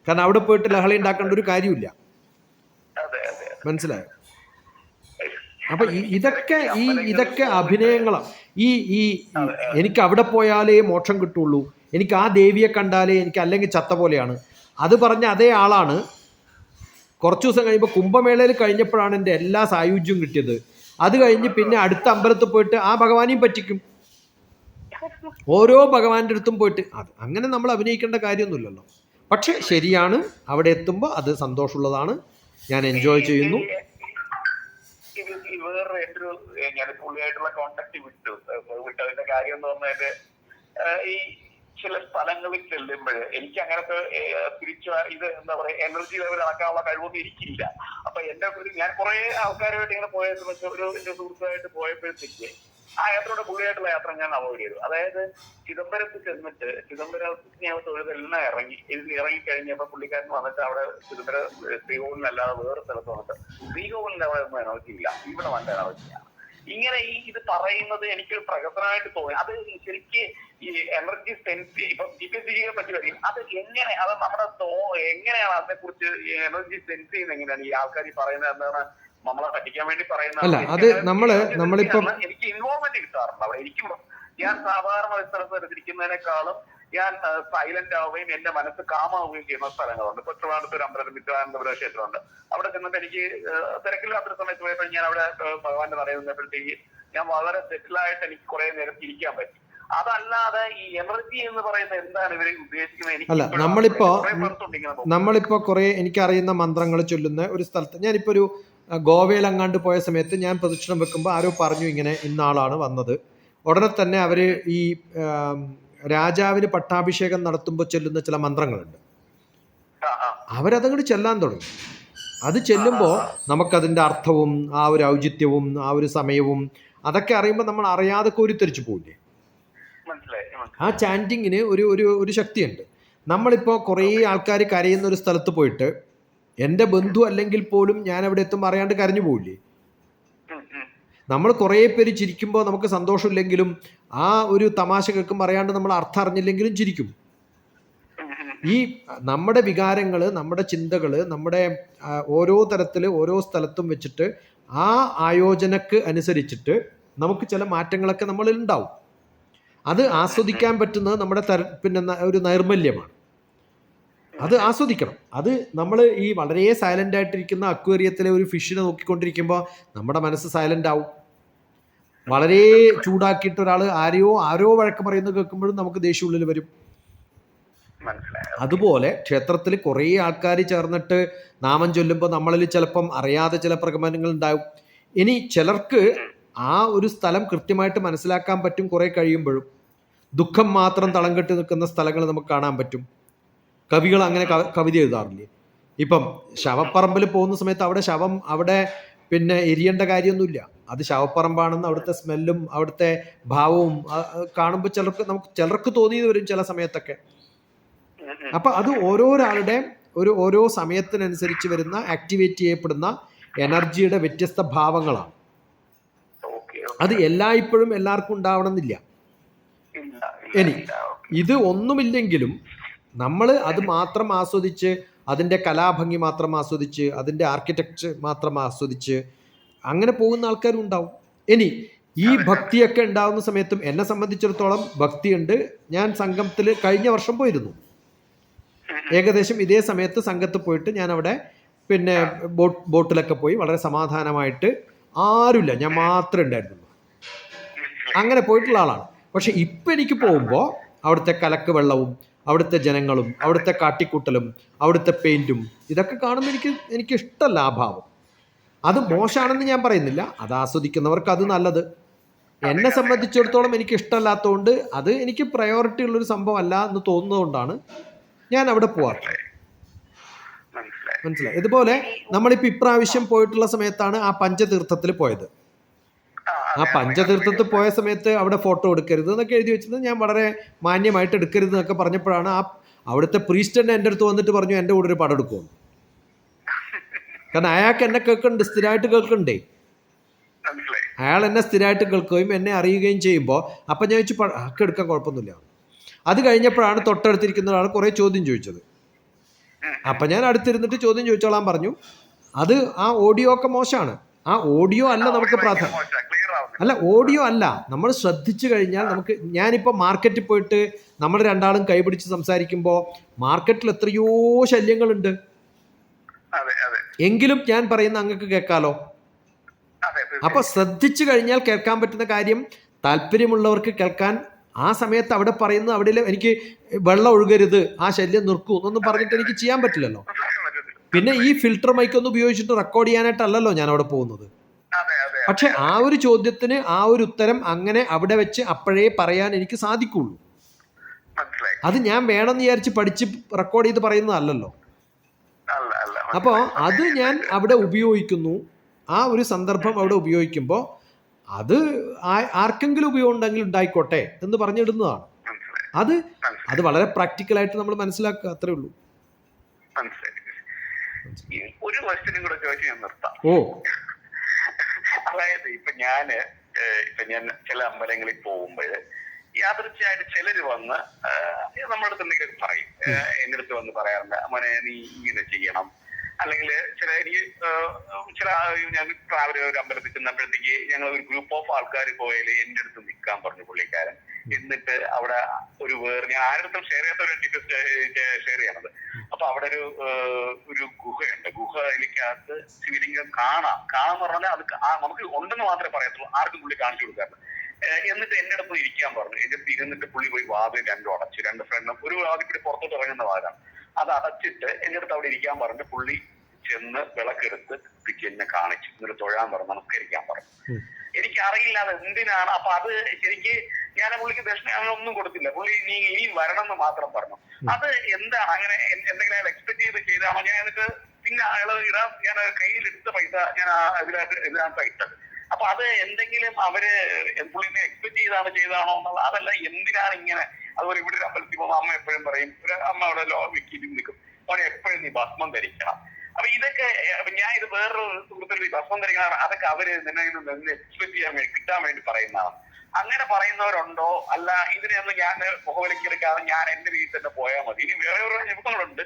കാരണം അവിടെ പോയിട്ട് ലഹളി ഉണ്ടാക്കേണ്ട ഒരു കാര്യമില്ല. മനസ്സിലായോ? അപ്പൊ ഇതൊക്കെ ഈ ഇതൊക്കെ അഭിനയങ്ങളാണ് ഈ ഈ- എനിക്ക് അവിടെ പോയാലേ മോക്ഷം കിട്ടുള്ളൂ. എനിക്ക് ആ ദേവിയെ കണ്ടാലേ എനിക്ക് അല്ലെങ്കിൽ ചത്ത പോലെയാണ്. അത് പറഞ്ഞ അതേ ആളാണ് കുറച്ച് ദിവസം കഴിയുമ്പോൾ കുംഭമേളയിൽ കഴിഞ്ഞപ്പോഴാണ് എന്റെ എല്ലാ സായുജ്യവും കിട്ടിയത്. അത് കഴിഞ്ഞ് പിന്നെ അടുത്ത അമ്പലത്തിൽ പോയിട്ട് ആ ഭഗവാനെയും പറ്റിക്കും. ഓരോ ഭഗവാന്റെ അടുത്തും പോയിട്ട് അത് അങ്ങനെ നമ്മൾ അഭിനയിക്കേണ്ട കാര്യമൊന്നുമില്ലല്ലോ. പക്ഷെ ശരിയാണ് അവിടെ എത്തുമ്പോൾ അത് സന്തോഷമുള്ളതാണ്. ഞാൻ എൻജോയ് ചെയ്യുന്നു. വേറെ പുള്ളിയായിട്ടുള്ള കോണ്ടാക്ട് വിട്ടു. വിട്ടതിന്റെ കാര്യം എന്ന് പറഞ്ഞാൽ ഈ ചില സ്ഥലങ്ങളിൽ ചെല്ലുമ്പോൾ എനിക്ക് അങ്ങനത്തെ തിരിച്ചു ഇത് എന്താ പറയാ എനർജി ലെവൽ അളക്കാനുള്ള കഴിവൊന്നും എനിക്കില്ല. അപ്പൊ എന്റെ ഞാൻ കുറെ ആൾക്കാരുമായിട്ട് ഇങ്ങനെ പോയ സമയത്ത് ഒരു എന്റെ സുഹൃത്തുമായിട്ട് പോയപ്പോഴത്തേക്ക് ആ യാത്രയുടെ പുള്ളിയായിട്ടുള്ള യാത്ര ഞാൻ അവോയ്ഡ് ചെയ്തു. അതായത് ചിദംബരത്ത് ചെന്നിട്ട് ചിദംബരത്തിന് ഞാൻ തൊഴുതെല്ലാം ഇറങ്ങി ഇത് ഇറങ്ങി കഴിഞ്ഞപ്പോ പുള്ളിക്കാരൻ വന്നിട്ട് അവിടെ ചിദംബരം ശ്രീകോവിലിനല്ലാതെ വേറെ സ്ഥലത്ത് വന്നിട്ട് ശ്രീകോവിലിന്റെ അവിടെ ഒന്നും എനർജി ഇല്ല ഇവിടെ നല്ല എനർജിയാണ് ഇങ്ങനെ ഈ ഇത് പറയുന്നത് എനിക്ക് പ്രകടനമായിട്ട് തോന്നി. അത് ശരിക്ക് ഈ എനർജി സെൻസ് ഇപ്പൊ ജി പി സിയെ പറ്റി പറയും. അത് എങ്ങനെ അത് നമ്മുടെ തോ എങ്ങനെയാണ് അതിനെ കുറിച്ച് എനർജി സെൻസ് ചെയ്യുന്നത്? എങ്ങനെയാണ് ഈ ആൾക്കാർ ഈ പറയുന്നത് എന്താണ് നമ്മളെ പഠിക്കാൻ വേണ്ടി പറയുന്നത്? അല്ല, അത് നമ്മൾ നമ്മളിപ്പോ എനിക്ക് ഇൻവോൾവ്മെന്റ് കിട്ടാറുണ്ട് അവിടെ. എനിക്ക് ഞാൻ സാധാരണ സ്ഥലത്ത് ഇരിക്കുന്നതിനേക്കാളും ഞാൻ സൈലന്റ് ആവുകയും എന്റെ മനസ്സ് കാമാവുകയും ചെയ്യുന്ന സ്ഥലങ്ങളുണ്ട്. ഇപ്പൊ തിരുവനന്തപുരം അമ്പലം തിരുവനന്തപുരം ക്ഷേത്രമുണ്ട്. അവിടെ ചെന്നിട്ട് എനിക്ക് തിരക്കില്ലാത്ത തിരക്കില്ലാത്തൊരു സമയത്ത് പോയപ്പോൾ ഞാൻ അവിടെ ഭഗവാന്റെ നടയിൽ നിന്നപ്പോഴത്തേക്ക് ഞാൻ വളരെ സെറ്റിലായിട്ട് എനിക്ക് കുറെ നേരം ഇരിക്കാൻ പറ്റി. അതല്ലാതെ ഈ എനർജി എന്ന് പറയുന്ന എന്താണ് ഇവർ ഉദ്ദേശിക്കുന്നത്? എനിക്ക് അല്ല, നമ്മളിപ്പോ നമ്മളിപ്പോ- കുറെ എനിക്കറിയുന്ന മന്ത്രങ്ങൾ ചൊല്ലുന്ന ഒരു സ്ഥലത്ത് ഞാനിപ്പോ ഒരു ഗോവയിൽ അങ്ങാണ്ട് പോയ സമയത്ത് ഞാൻ പ്രദക്ഷിണം വെക്കുമ്പോൾ ആരോ പറഞ്ഞു ഇങ്ങനെ ഇന്നാളാണ് വന്നത്. ഉടനെ തന്നെ അവർ ഈ രാജാവിന് പട്ടാഭിഷേകം നടത്തുമ്പോൾ ചെല്ലുന്ന ചില മന്ത്രങ്ങളുണ്ട്. അവരതങ്ങോട്ട് ചെല്ലാൻ തുടങ്ങി. അത് ചെല്ലുമ്പോൾ നമുക്കതിന്റെ അർത്ഥവും ആ ഒരു ഔചിത്യവും ആ ഒരു സമയവും അതൊക്കെ അറിയുമ്പോൾ നമ്മൾ അറിയാതെ കോരിത്തെറിച്ചു പോകില്ലേ. ആ ചാന്റിങ്ങിന് ഒരു ഒരു ഒരു ശക്തിയുണ്ട്. നമ്മളിപ്പോൾ കുറേ ആൾക്കാർ കരയുന്ന ഒരു സ്ഥലത്ത് പോയിട്ട് എന്റെ ബന്ധു അല്ലെങ്കിൽ പോലും ഞാൻ അവിടെ എത്തുമ്പോൾ അറിയാണ്ട് കരഞ്ഞു പോകില്ലേ. നമ്മൾ കുറേ പേര് ചിരിക്കുമ്പോൾ നമുക്ക് സന്തോഷമില്ലെങ്കിലും ആ ഒരു തമാശ കേൾക്കുമ്പോൾ അറിയാണ്ട് നമ്മൾ അർത്ഥം അറിഞ്ഞില്ലെങ്കിലും ചിരിക്കും. ഈ നമ്മുടെ വികാരങ്ങൾ നമ്മുടെ ചിന്തകൾ നമ്മുടെ ഓരോ തരത്തിൽ ഓരോ സ്ഥലത്തും വെച്ചിട്ട് ആ ആയോജനക്ക് അനുസരിച്ചിട്ട് നമുക്ക് ചില മാറ്റങ്ങളൊക്കെ നമ്മളിൽ ഉണ്ടാവും അത് ആസ്വദിക്കാൻ പറ്റുന്നത് നമ്മുടെ പിന്നെ ഒരു നൈർമല്യമാണ് അത് ആസ്വദിക്കണം. അത് നമ്മൾ ഈ വളരെ സൈലന്റ് ആയിട്ടിരിക്കുന്ന അക്വേറിയത്തിലെ ഒരു ഫിഷിനെ നോക്കിക്കൊണ്ടിരിക്കുമ്പോൾ നമ്മുടെ മനസ്സ് സൈലന്റ് ആവും. വളരെ ചൂടാക്കിയിട്ട് ഒരാൾ ആരെയോ ആരോ വഴക്ക് പറയുന്നത് കേൾക്കുമ്പോഴും നമുക്ക് ദേഷ്യം ഉള്ളിൽ വരും അതുപോലെ ക്ഷേത്രത്തിൽ കുറേ ആൾക്കാർ ചേർന്നിട്ട് നാമം ചൊല്ലുമ്പോൾ നമ്മളിൽ ചിലപ്പം അറിയാതെ ചില പ്രകമനങ്ങൾ ഉണ്ടാവും. ഇനി ചിലർക്ക് ആ ഒരു സ്ഥലം കൃത്യമായിട്ട് മനസ്സിലാക്കാൻ പറ്റും കുറേ കഴിയുമ്പോഴും. ദുഃഖം മാത്രം തളം കെട്ടി നിൽക്കുന്ന സ്ഥലങ്ങൾ നമുക്ക് കാണാൻ പറ്റും. കവികൾ അങ്ങനെ കവിത എഴുതാറില്ലേ? ഇപ്പം ശവപ്പറമ്പിൽ പോകുന്ന സമയത്ത് അവിടെ ശവം അവിടെ പിന്നെ എരിയേണ്ട കാര്യമൊന്നുമില്ല. അത് ശവപ്പറമ്പാണെന്ന് അവിടുത്തെ സ്മെല്ലും അവിടുത്തെ ഭാവവും കാണുമ്പോൾ ചിലർക്ക് നമുക്ക് ചിലർക്ക് തോന്നിയത് വരും ചില സമയത്തൊക്കെ. അപ്പൊ അത് ഓരോരാളുടെ ഒരു ഓരോ സമയത്തിനനുസരിച്ച് വരുന്ന ആക്ടിവേറ്റ് ചെയ്യപ്പെടുന്ന എനർജിയുടെ വ്യത്യസ്ത ഭാവങ്ങളാണ്. അത് എല്ലായ്പ്പോഴും എല്ലാവർക്കും ഉണ്ടാവണമെന്നില്ല. ഇനി. ഇത് ഒന്നുമില്ലെങ്കിലും നമ്മൾ അത് മാത്രം ആസ്വദിച്ച് അതിന്റെ കലാഭംഗി മാത്രം ആസ്വദിച്ച് അതിന്റെ ആർക്കിടെക്ചർ മാത്രം ആസ്വദിച്ച് അങ്ങനെ പോകുന്ന ആൾക്കാരും ഉണ്ടാവും ഇനി ഈ ഭക്തിയൊക്കെ ഉണ്ടാകുന്ന സമയത്തും എന്നെ സംബന്ധിച്ചിടത്തോളം ഭക്തിയുണ്ട്. ഞാൻ സംഘത്തിൽ കഴിഞ്ഞ വർഷം പോയിരുന്നു. ഏകദേശം ഇതേ സമയത്ത് സംഘത്ത് പോയിട്ട് ഞാൻ അവിടെ പിന്നെ ബോട്ട് ബോട്ടിലൊക്കെ പോയി വളരെ സമാധാനമായിട്ട് ആരുമില്ല. ഞാൻ മാത്രമേ ഉണ്ടായിരുന്നുള്ളൂ. അങ്ങനെ പോയിട്ടുള്ള ആളാണ്. പക്ഷെ ഇപ്പം എനിക്ക് പോകുമ്പോൾ അവിടുത്തെ കലക്ക് വെള്ളവും അവിടുത്തെ ജനങ്ങളും അവിടുത്തെ കാട്ടിക്കൂട്ടലും അവിടുത്തെ പെയിന്റും ഇതൊക്കെ കാണുമ്പോൾ എനിക്ക് എനിക്ക് ഇഷ്ടമല്ല ആ ഭാവം. അത് മോശമാണെന്ന് ഞാൻ പറയുന്നില്ല. അത് ആസ്വദിക്കുന്നവർക്ക് അത് നല്ലത്. എന്നെ സംബന്ധിച്ചിടത്തോളം എനിക്ക് ഇഷ്ടമല്ലാത്തതുകൊണ്ട് അത് എനിക്ക് പ്രയോറിറ്റി ഉള്ളൊരു സംഭവം അല്ല എന്ന് തോന്നുന്നതുകൊണ്ടാണ് ഞാൻ അവിടെ പോവാറ്. മനസ്സിലായി. മനസ്സിലായി. ഇതുപോലെ നമ്മളിപ്പോൾ ഇപ്രാവശ്യം പോയിട്ടുള്ള സമയത്താണ് ആ പഞ്ചതീർത്ഥത്തിൽ പോയത്. ആ, പഞ്ചതീർത്ഥത്തിൽ പോയ സമയത്ത് അവിടെ ഫോട്ടോ എടുക്കരുത് എന്നൊക്കെ എഴുതി വെച്ചത് ഞാൻ വളരെ മാന്യമായിട്ട് എടുക്കരുത് എന്നൊക്കെ പറഞ്ഞപ്പോഴാണ് ആ അവിടുത്തെ പ്രീസ്റ്റ് തന്നെ എന്റെ അടുത്ത് വന്നിട്ട് പറഞ്ഞു എന്റെ കൂടെ ഒരു പടം എടുക്കുമെന്ന് കാരണം അയാൾക്ക് എന്നെ കേൾക്കുന്നുണ്ട് സ്ഥിരമായിട്ട് കേൾക്കണ്ടേ? അയാൾ എന്നെ സ്ഥിരമായിട്ട് കേൾക്കുകയും എന്നെ അറിയുകയും ചെയ്യുമ്പോൾ അപ്പം ഞാൻ ചോദിച്ചു ആൾക്ക് എടുക്കാൻ കുഴപ്പമൊന്നുമില്ല. അത് കഴിഞ്ഞപ്പോഴാണ് തൊട്ടടുത്തിരിക്കുന്ന ഒരാൾ കുറേ ചോദ്യം ചോദിച്ചത്. അപ്പം ഞാൻ അടുത്തിരുന്നിട്ട് ചോദ്യം ചോദിച്ചോളാൻ പറഞ്ഞു. അത് ആ ഓഡിയോ ഒക്കെ മോശമാണ്. ആ ഓഡിയോ അല്ല നമുക്ക് പ്രാധാന്യം. അല്ല ഓഡിയോ അല്ല. നമ്മൾ ശ്രദ്ധിച്ചു കഴിഞ്ഞാൽ നമുക്ക് ഞാനിപ്പോൾ മാർക്കറ്റിൽ പോയിട്ട് നമ്മൾ രണ്ടാളും കൈപിടിച്ച് സംസാരിക്കുമ്പോൾ മാർക്കറ്റിൽ എത്രയോ ശല്യങ്ങളുണ്ട്. എങ്കിലും ഞാൻ പറയുന്ന അങ്ങക്ക് കേൾക്കാലോ? അപ്പൊ ശ്രദ്ധിച്ചു കഴിഞ്ഞാൽ കേൾക്കാൻ പറ്റുന്ന കാര്യം താല്പര്യമുള്ളവർക്ക് കേൾക്കാൻ ആ സമയത്ത് അവിടെ പറയുന്നത് അവിടെ എനിക്ക് വെള്ളം ഒഴുകരുത് ആ ശല്യം നിർക്കൂ എന്നൊന്നും പറഞ്ഞിട്ട് എനിക്ക് ചെയ്യാൻ പറ്റില്ലല്ലോ. പിന്നെ ഈ ഫിൽട്ടർ മൈക്കൊന്നും ഉപയോഗിച്ചിട്ട് റെക്കോർഡ് ചെയ്യാനായിട്ടല്ലല്ലോ ഞാൻ അവിടെ പോകുന്നത്. പക്ഷെ ആ ഒരു ചോദ്യത്തിന് ആ ഒരു ഉത്തരം അങ്ങനെ അവിടെ വെച്ച് അപ്പോഴേ പറയാൻ എനിക്ക് സാധിക്കുള്ളൂ. അത് ഞാൻ വേണമെന്ന് വിചാരിച്ച് പഠിച്ച് റെക്കോർഡ് ചെയ്ത് പറയുന്നതല്ലല്ലോ. അപ്പോൾ അത് ഞാൻ അവിടെ ഉപയോഗിക്കുന്നു. ആ ഒരു സന്ദർഭം അവിടെ ഉപയോഗിക്കുമ്പോൾ അത് ആർക്കെങ്കിലും ഉപയോഗം ഉണ്ടെങ്കിൽ ഉണ്ടായിക്കോട്ടെ എന്ന് പറഞ്ഞിടുന്നതാണ്. അത് അത് വളരെ പ്രാക്ടിക്കൽ ആയിട്ട് നമ്മൾ മനസ്സിലാക്കുക അത്രേ ഉള്ളൂ. ഒരു ക്വസ്റ്റ്യനും കൂടെ ചോദിച്ച് ഞാൻ നിർത്താം. ഓ. അതായത് ഇപ്പൊ ഞാൻ ഇപ്പൊ ഞാൻ ചില അമ്പലങ്ങളിൽ പോകുമ്പോൾ യാദൃച്ഛയായിട്ട് ചിലര് വന്ന് നമ്മളടുത്ത് നമ്മുടെ അടുത്ത് എന്തെങ്കിലും പറയും. എന്റെ അടുത്ത് വന്ന് പറയാറുണ്ട് മോനെ നീ ഇങ്ങനെ ചെയ്യണം. അല്ലെങ്കിൽ ചില എനിക്ക് ചില ഞാൻ ട്രാവൽ ഒരു അമ്പലത്തിൽ ചെന്നപ്പോഴത്തേക്ക് ഞങ്ങൾ ഒരു ഗ്രൂപ്പ് ഓഫ് ആൾക്കാർ പോയാൽ എന്റെ അടുത്ത് നിൽക്കാൻ പറഞ്ഞു പുള്ളിക്കാരൻ. എന്നിട്ട് അവിടെ ഒരു വേറെ ഞാൻ ആരുടെ ഷെയർ ചെയ്യാത്ത ഒരു ടിക്കറ്റ് ഷെയർ ചെയ്യണത്. അപ്പൊ അവിടെ ഒരു ഒരു ഗുഹയുണ്ട്. ഗുഹ എനിക്കകത്ത് ശിവലിംഗം കാണാം. കാണാന്ന് പറഞ്ഞാൽ അത് നമുക്ക് ഉണ്ടെന്ന് മാത്രമേ പറയത്തുള്ളൂ. ആർക്കും പുള്ളി കാണിച്ചു കൊടുക്കാറില്ല. എന്നിട്ട് എന്റെ അടുത്ത് ഇരിക്കാൻ പറഞ്ഞു. എന്റെ അടുത്ത് ഇരുന്നിട്ട് പുള്ളി പോയി വാതിൽ രണ്ടും അടച്ചു. രണ്ട് ഫ്രണ്ടും ഒരു വാതിൽ കൂടി പുറത്തോട്ട് ഇറങ്ങുന്ന വാതിലാണ്. അത് അടച്ചിട്ട് എന്റെ അടുത്ത് അവിടെ ഇരിക്കാൻ പറഞ്ഞു പുള്ളി ചെന്ന് വിളക്കെടുത്ത് കത്തിച്ച് എന്നെ കാണിച്ചു. എന്നിട്ട് തൊഴാൻ പറഞ്ഞു നമസ്കരിക്കാൻ പറഞ്ഞു. എനിക്ക് അറിയില്ല അത് എന്തിനാണ്. അപ്പൊ അത് ശരിക്ക് ഞാൻ ആ പുള്ളിക്ക് ദക്ഷിണ ഒന്നും കൊടുത്തില്ല. പുള്ളി നീ ഇനി വരണം എന്ന് മാത്രം പറഞ്ഞു. അത് എന്താണ് അങ്ങനെ എന്തെങ്കിലും അയാൾ എക്സ്പെക്ട് ചെയ്ത് ചെയ്താണോ ഞാൻ എന്നിട്ട് പിന്നെ അയാൾ ഇടാൻ ഞാൻ കയ്യിലെടുത്ത പൈസ ഞാൻ ഇതിനകത്ത് ഇതിനകത്ത് ഇട്ടത്. അപ്പൊ അത് എന്തെങ്കിലും അവർ പുള്ളിനെ എക്സ്പെക്ട് ചെയ്താണ് ചെയ്താണോ എന്നുള്ള അതല്ല എന്തിനാണ് ഇങ്ങനെ അതുപോലെ ഇവിടെ ഒരു അമ്പലത്തിൽ പോകുമ്പോൾ അമ്മ എപ്പോഴും പറയും ഒരു അമ്മ അവിടെ ലോ വിക്കിയിൽ നിൽക്കും. അവനെ എപ്പോഴും നീ ഭസ്മം ധരിക്കണം. അപ്പൊ ഇതൊക്കെ ഞാൻ ഇത് വേറൊരു സുഹൃത്തിൽ ഭസ്മം ധരിക്കണം അതൊക്കെ അവർ നിന്നെ നിന്ന് എക്സ്പെക്ട് ചെയ്യാൻ വേണ്ടി കിട്ടാൻ വേണ്ടി പറയുന്നതാണ്. അങ്ങനെ പറയുന്നവരുണ്ടോ? അല്ല ഇതിനെയൊന്നും ഞാൻ മുഖവിലക്കെടുക്കാതെ ഞാൻ എന്റെ രീതിയിൽ തന്നെ പോയാൽ മതി. ഇനി വേറെ ഓരോ നിയമങ്ങളുണ്ട്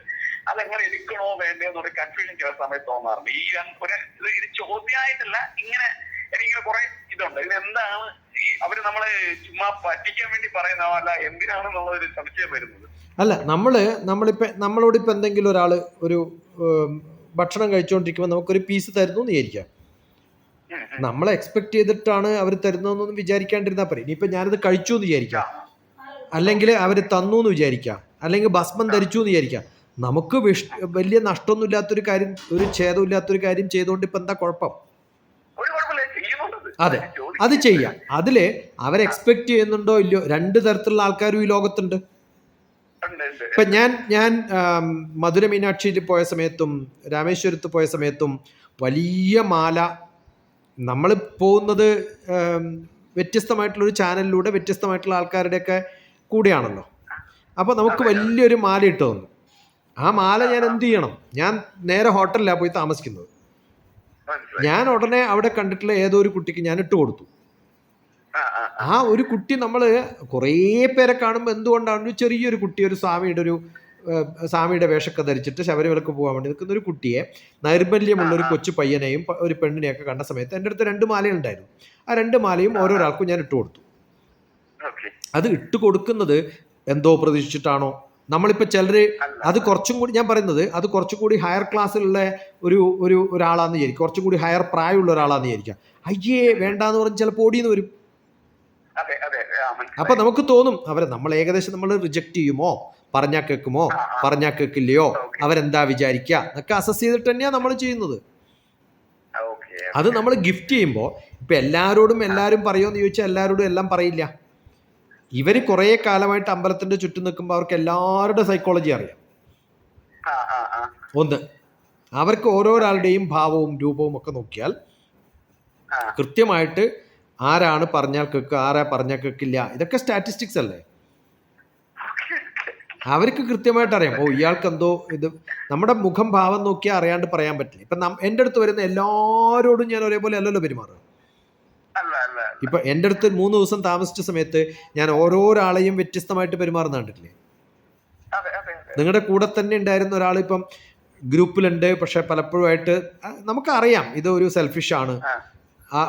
അതെങ്ങനെ എടുക്കണോ വേണ്ടോ എന്നൊരു കൺഫ്യൂഷൻ ചില സമയത്ത് തോന്നാറുണ്ട്. ഈ ഒരു ഇത് ചോദ്യമായിട്ടല്ല ഇങ്ങനെ എനിക്കിങ്ങനെ കുറെ ഇതുണ്ട്. ഇത് എന്താണ്? ഈ അവർ നമ്മളെ ചുമ്മാ പറ്റിക്കാൻ വേണ്ടി പറയുന്നോ അല്ല എന്തിനാണ് ഒരു സംശയം വരുന്നത്? അല്ല നമ്മൾ നമ്മളിപ്പോ നമ്മളോട് എന്തെങ്കിലും ഒരാൾ ഒരു ഭക്ഷണം കഴിച്ചുകൊണ്ടിരിക്കുമ്പോൾ നമുക്കൊരു പീസ് തരുന്നു എന്ന് വിചാരിക്കാം. നമ്മൾ എക്സ്പെക്ട് ചെയ്തിട്ടാണ് അവർ തരുന്നതെന്നൊന്നും വിചാരിക്കാണ്ടിരുന്നാൽ പറയും ഇനിയിപ്പോൾ ഞാനത് കഴിച്ചു എന്ന് വിചാരിക്കാം. അല്ലെങ്കിൽ അവർ തന്നു എന്ന് വിചാരിക്കാം. അല്ലെങ്കിൽ ഭസ്മം ധരിച്ചു എന്ന് വിചാരിക്കാം. നമുക്ക് വിഷ് വലിയ നഷ്ടമൊന്നും ഇല്ലാത്തൊരു കാര്യം ഒരു ഛേദമില്ലാത്തൊരു കാര്യം ചെയ്തുകൊണ്ട് ഇപ്പം എന്താ കുഴപ്പം? അതെ. അത് ചെയ്യാം. അതിൽ അവർ എക്സ്പെക്ട് ചെയ്യുന്നുണ്ടോ ഇല്ലയോ? രണ്ട് തരത്തിലുള്ള ആൾക്കാരും ഈ ലോകത്തുണ്ട്. ഇപ്പൊ ഞാൻ ഞാൻ മധുര മീനാക്ഷിയിൽ പോയ സമയത്തും രാമേശ്വരത്ത് പോയ സമയത്തും വലിയ മാല നമ്മൾ പോകുന്നത് വ്യത്യസ്തമായിട്ടുള്ള ഒരു ചാനലിലൂടെ വ്യത്യസ്തമായിട്ടുള്ള ആൾക്കാരുടെയൊക്കെ കൂടെയാണല്ലോ. അപ്പോൾ നമുക്ക് വലിയൊരു മാല ഇട്ട് തന്നു. ആ മാല ഞാൻ എന്ത് ചെയ്യണം? ഞാൻ നേരെ ഹോട്ടലിലാണ് പോയി താമസിക്കുന്നത്. ഞാൻ ഉടനെ അവിടെ കണ്ടിട്ടുള്ള ഏതോ ഒരു കുട്ടിക്ക് ഞാൻ ഇട്ട് കൊടുത്തു. ആ, ഒരു കുട്ടി നമ്മൾ കുറേ പേരെ കാണുമ്പോൾ എന്തുകൊണ്ടാണ് ചെറിയൊരു കുട്ടി ഒരു സ്വാമിയുടെ ഒരു സ്വാമിയുടെ വേഷമൊക്കെ ധരിച്ചിട്ട് ശബരിമലക്ക് പോകാൻ വേണ്ടി നിൽക്കുന്ന ഒരു കുട്ടിയെ നൈർബല്യമുള്ള ഒരു കൊച്ചു പയ്യനെയും ഒരു പെണ്ണിനെയൊക്കെ കണ്ട സമയത്ത് എന്റെ അടുത്ത് രണ്ട് മാലയുണ്ടായിരുന്നു. ആ രണ്ട് മാലയും ഓരോരാൾക്കും ഞാൻ ഇട്ട് കൊടുത്തു. അത് ഇട്ട് കൊടുക്കുന്നത് എന്തോ പ്രതീക്ഷിച്ചിട്ടാണോ? നമ്മളിപ്പോൾ ചിലർ അത് കുറച്ചും കൂടി ഞാൻ പറയുന്നത് അത് കുറച്ചും കൂടി ഹയർ ക്ലാസ്സിലുള്ള ഒരു ഒരു ഒരാളാന്ന് വിചാരിക്കും. കുറച്ചും കൂടി ഹയർ പ്രായമുള്ള ഒരാളാന്ന് വിചാരിക്കാം. അയ്യേ വേണ്ടാന്ന് പറഞ്ഞ് ചിലപ്പോൾ ഓടിയെന്ന് വരും. അപ്പൊ നമുക്ക് തോന്നും അവരെ നമ്മൾ ഏകദേശം നമ്മൾ റിജക്ട് ചെയ്യുമോ? പറഞ്ഞാ കേൾക്കുമോ? പറഞ്ഞാൽ കേൾക്കില്ലയോ. അവരെന്താ വിചാരിക്കുക എന്നൊക്കെ അസസ് ചെയ്തിട്ട് തന്നെയാണ് നമ്മൾ ചെയ്യുന്നത്. അത് നമ്മൾ ഗിഫ്റ്റ് ചെയ്യുമ്പോൾ ഇപ്പൊ എല്ലാവരോടും എല്ലാവരും പറയുമെന്ന് ചോദിച്ചാൽ എല്ലാവരോടും എല്ലാം പറയില്ല. ഇവർ കുറേ കാലമായിട്ട് അമ്പലത്തിന്റെ ചുറ്റും നിൽക്കുമ്പോൾ അവർക്ക് എല്ലാവരുടെ സൈക്കോളജി അറിയാം. ഒന്ന് അവർക്ക് ഓരോരാളുടെയും ഭാവവും രൂപവും ഒക്കെ നോക്കിയാൽ കൃത്യമായിട്ട് ആരാണ് പറഞ്ഞാൽ കേൾക്കുക ആരാ പറഞ്ഞാൽ കേൾക്കില്ല ഇതൊക്കെ സ്റ്റാറ്റിസ്റ്റിക്സ് അല്ലേ? അവർക്ക് കൃത്യമായിട്ട് അറിയാം. ഓ ഇയാൾക്ക് എന്തോ ഇത് നമ്മുടെ മുഖം ഭാവം നോക്കിയാൽ അറിയാണ്ട് പറയാൻ പറ്റില്ല. ഇപ്പൊ എന്റെ എന്റെ അടുത്ത് വരുന്ന എല്ലാരോടും ഞാൻ ഒരേപോലെ അല്ലല്ലോ പെരുമാറുക. ഇപ്പൊ എന്റെ അടുത്ത് മൂന്ന് ദിവസം താമസിച്ച സമയത്ത് ഞാൻ ഓരോരാളെയും വ്യത്യസ്തമായിട്ട് പെരുമാറുന്ന കണ്ടിട്ടില്ലേ? നിങ്ങളുടെ കൂടെ തന്നെ ഉണ്ടായിരുന്ന ഒരാൾ ഇപ്പം ഗ്രൂപ്പിലുണ്ട്. പക്ഷെ പലപ്പോഴുമായിട്ട് നമുക്ക് നമുക്കറിയാം ഇത് ഒരു സെൽഫിഷ് ആണ്.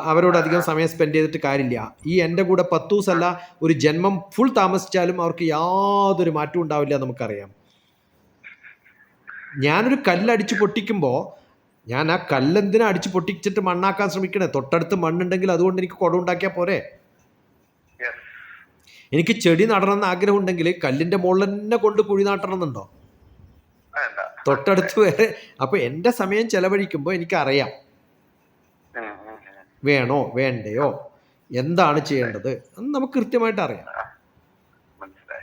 അവരോട് അധികം സമയം സ്പെൻഡ് ചെയ്തിട്ട് കാര്യമില്ല. ഈ എന്റെ കൂടെ പത്ത് ദിവസമല്ല ഒരു ജന്മം ഫുൾ താമസിച്ചാലും അവർക്ക് യാതൊരു മാറ്റവും ഉണ്ടാവില്ല നമുക്കറിയാം. ഞാനൊരു കല്ലടിച്ച് പൊട്ടിക്കുമ്പോൾ ഞാൻ ആ കല്ലെന്തിനാ അടിച്ച് പൊട്ടിച്ചിട്ട് മണ്ണാക്കാൻ ശ്രമിക്കണേ? തൊട്ടടുത്ത് മണ്ണുണ്ടെങ്കിൽ അതുകൊണ്ട് എനിക്ക് കുടം ഉണ്ടാക്കിയാൽ പോരെ. എനിക്ക് ചെടി നടണം എന്ന് ആഗ്രഹം ഉണ്ടെങ്കിൽ കല്ലിന്റെ മുകളിൽ തന്നെ കൊണ്ട് കുഴി നാട്ടണം എന്നുണ്ടോ തൊട്ടടുത്ത് വേറെ അപ്പൊ എന്റെ സമയം ചെലവഴിക്കുമ്പോൾ എനിക്കറിയാം. വേണോ വേണ്ടയോ എന്താണ് ചെയ്യേണ്ടത് എന്ന് നമുക്ക് കൃത്യമായിട്ട് അറിയാം.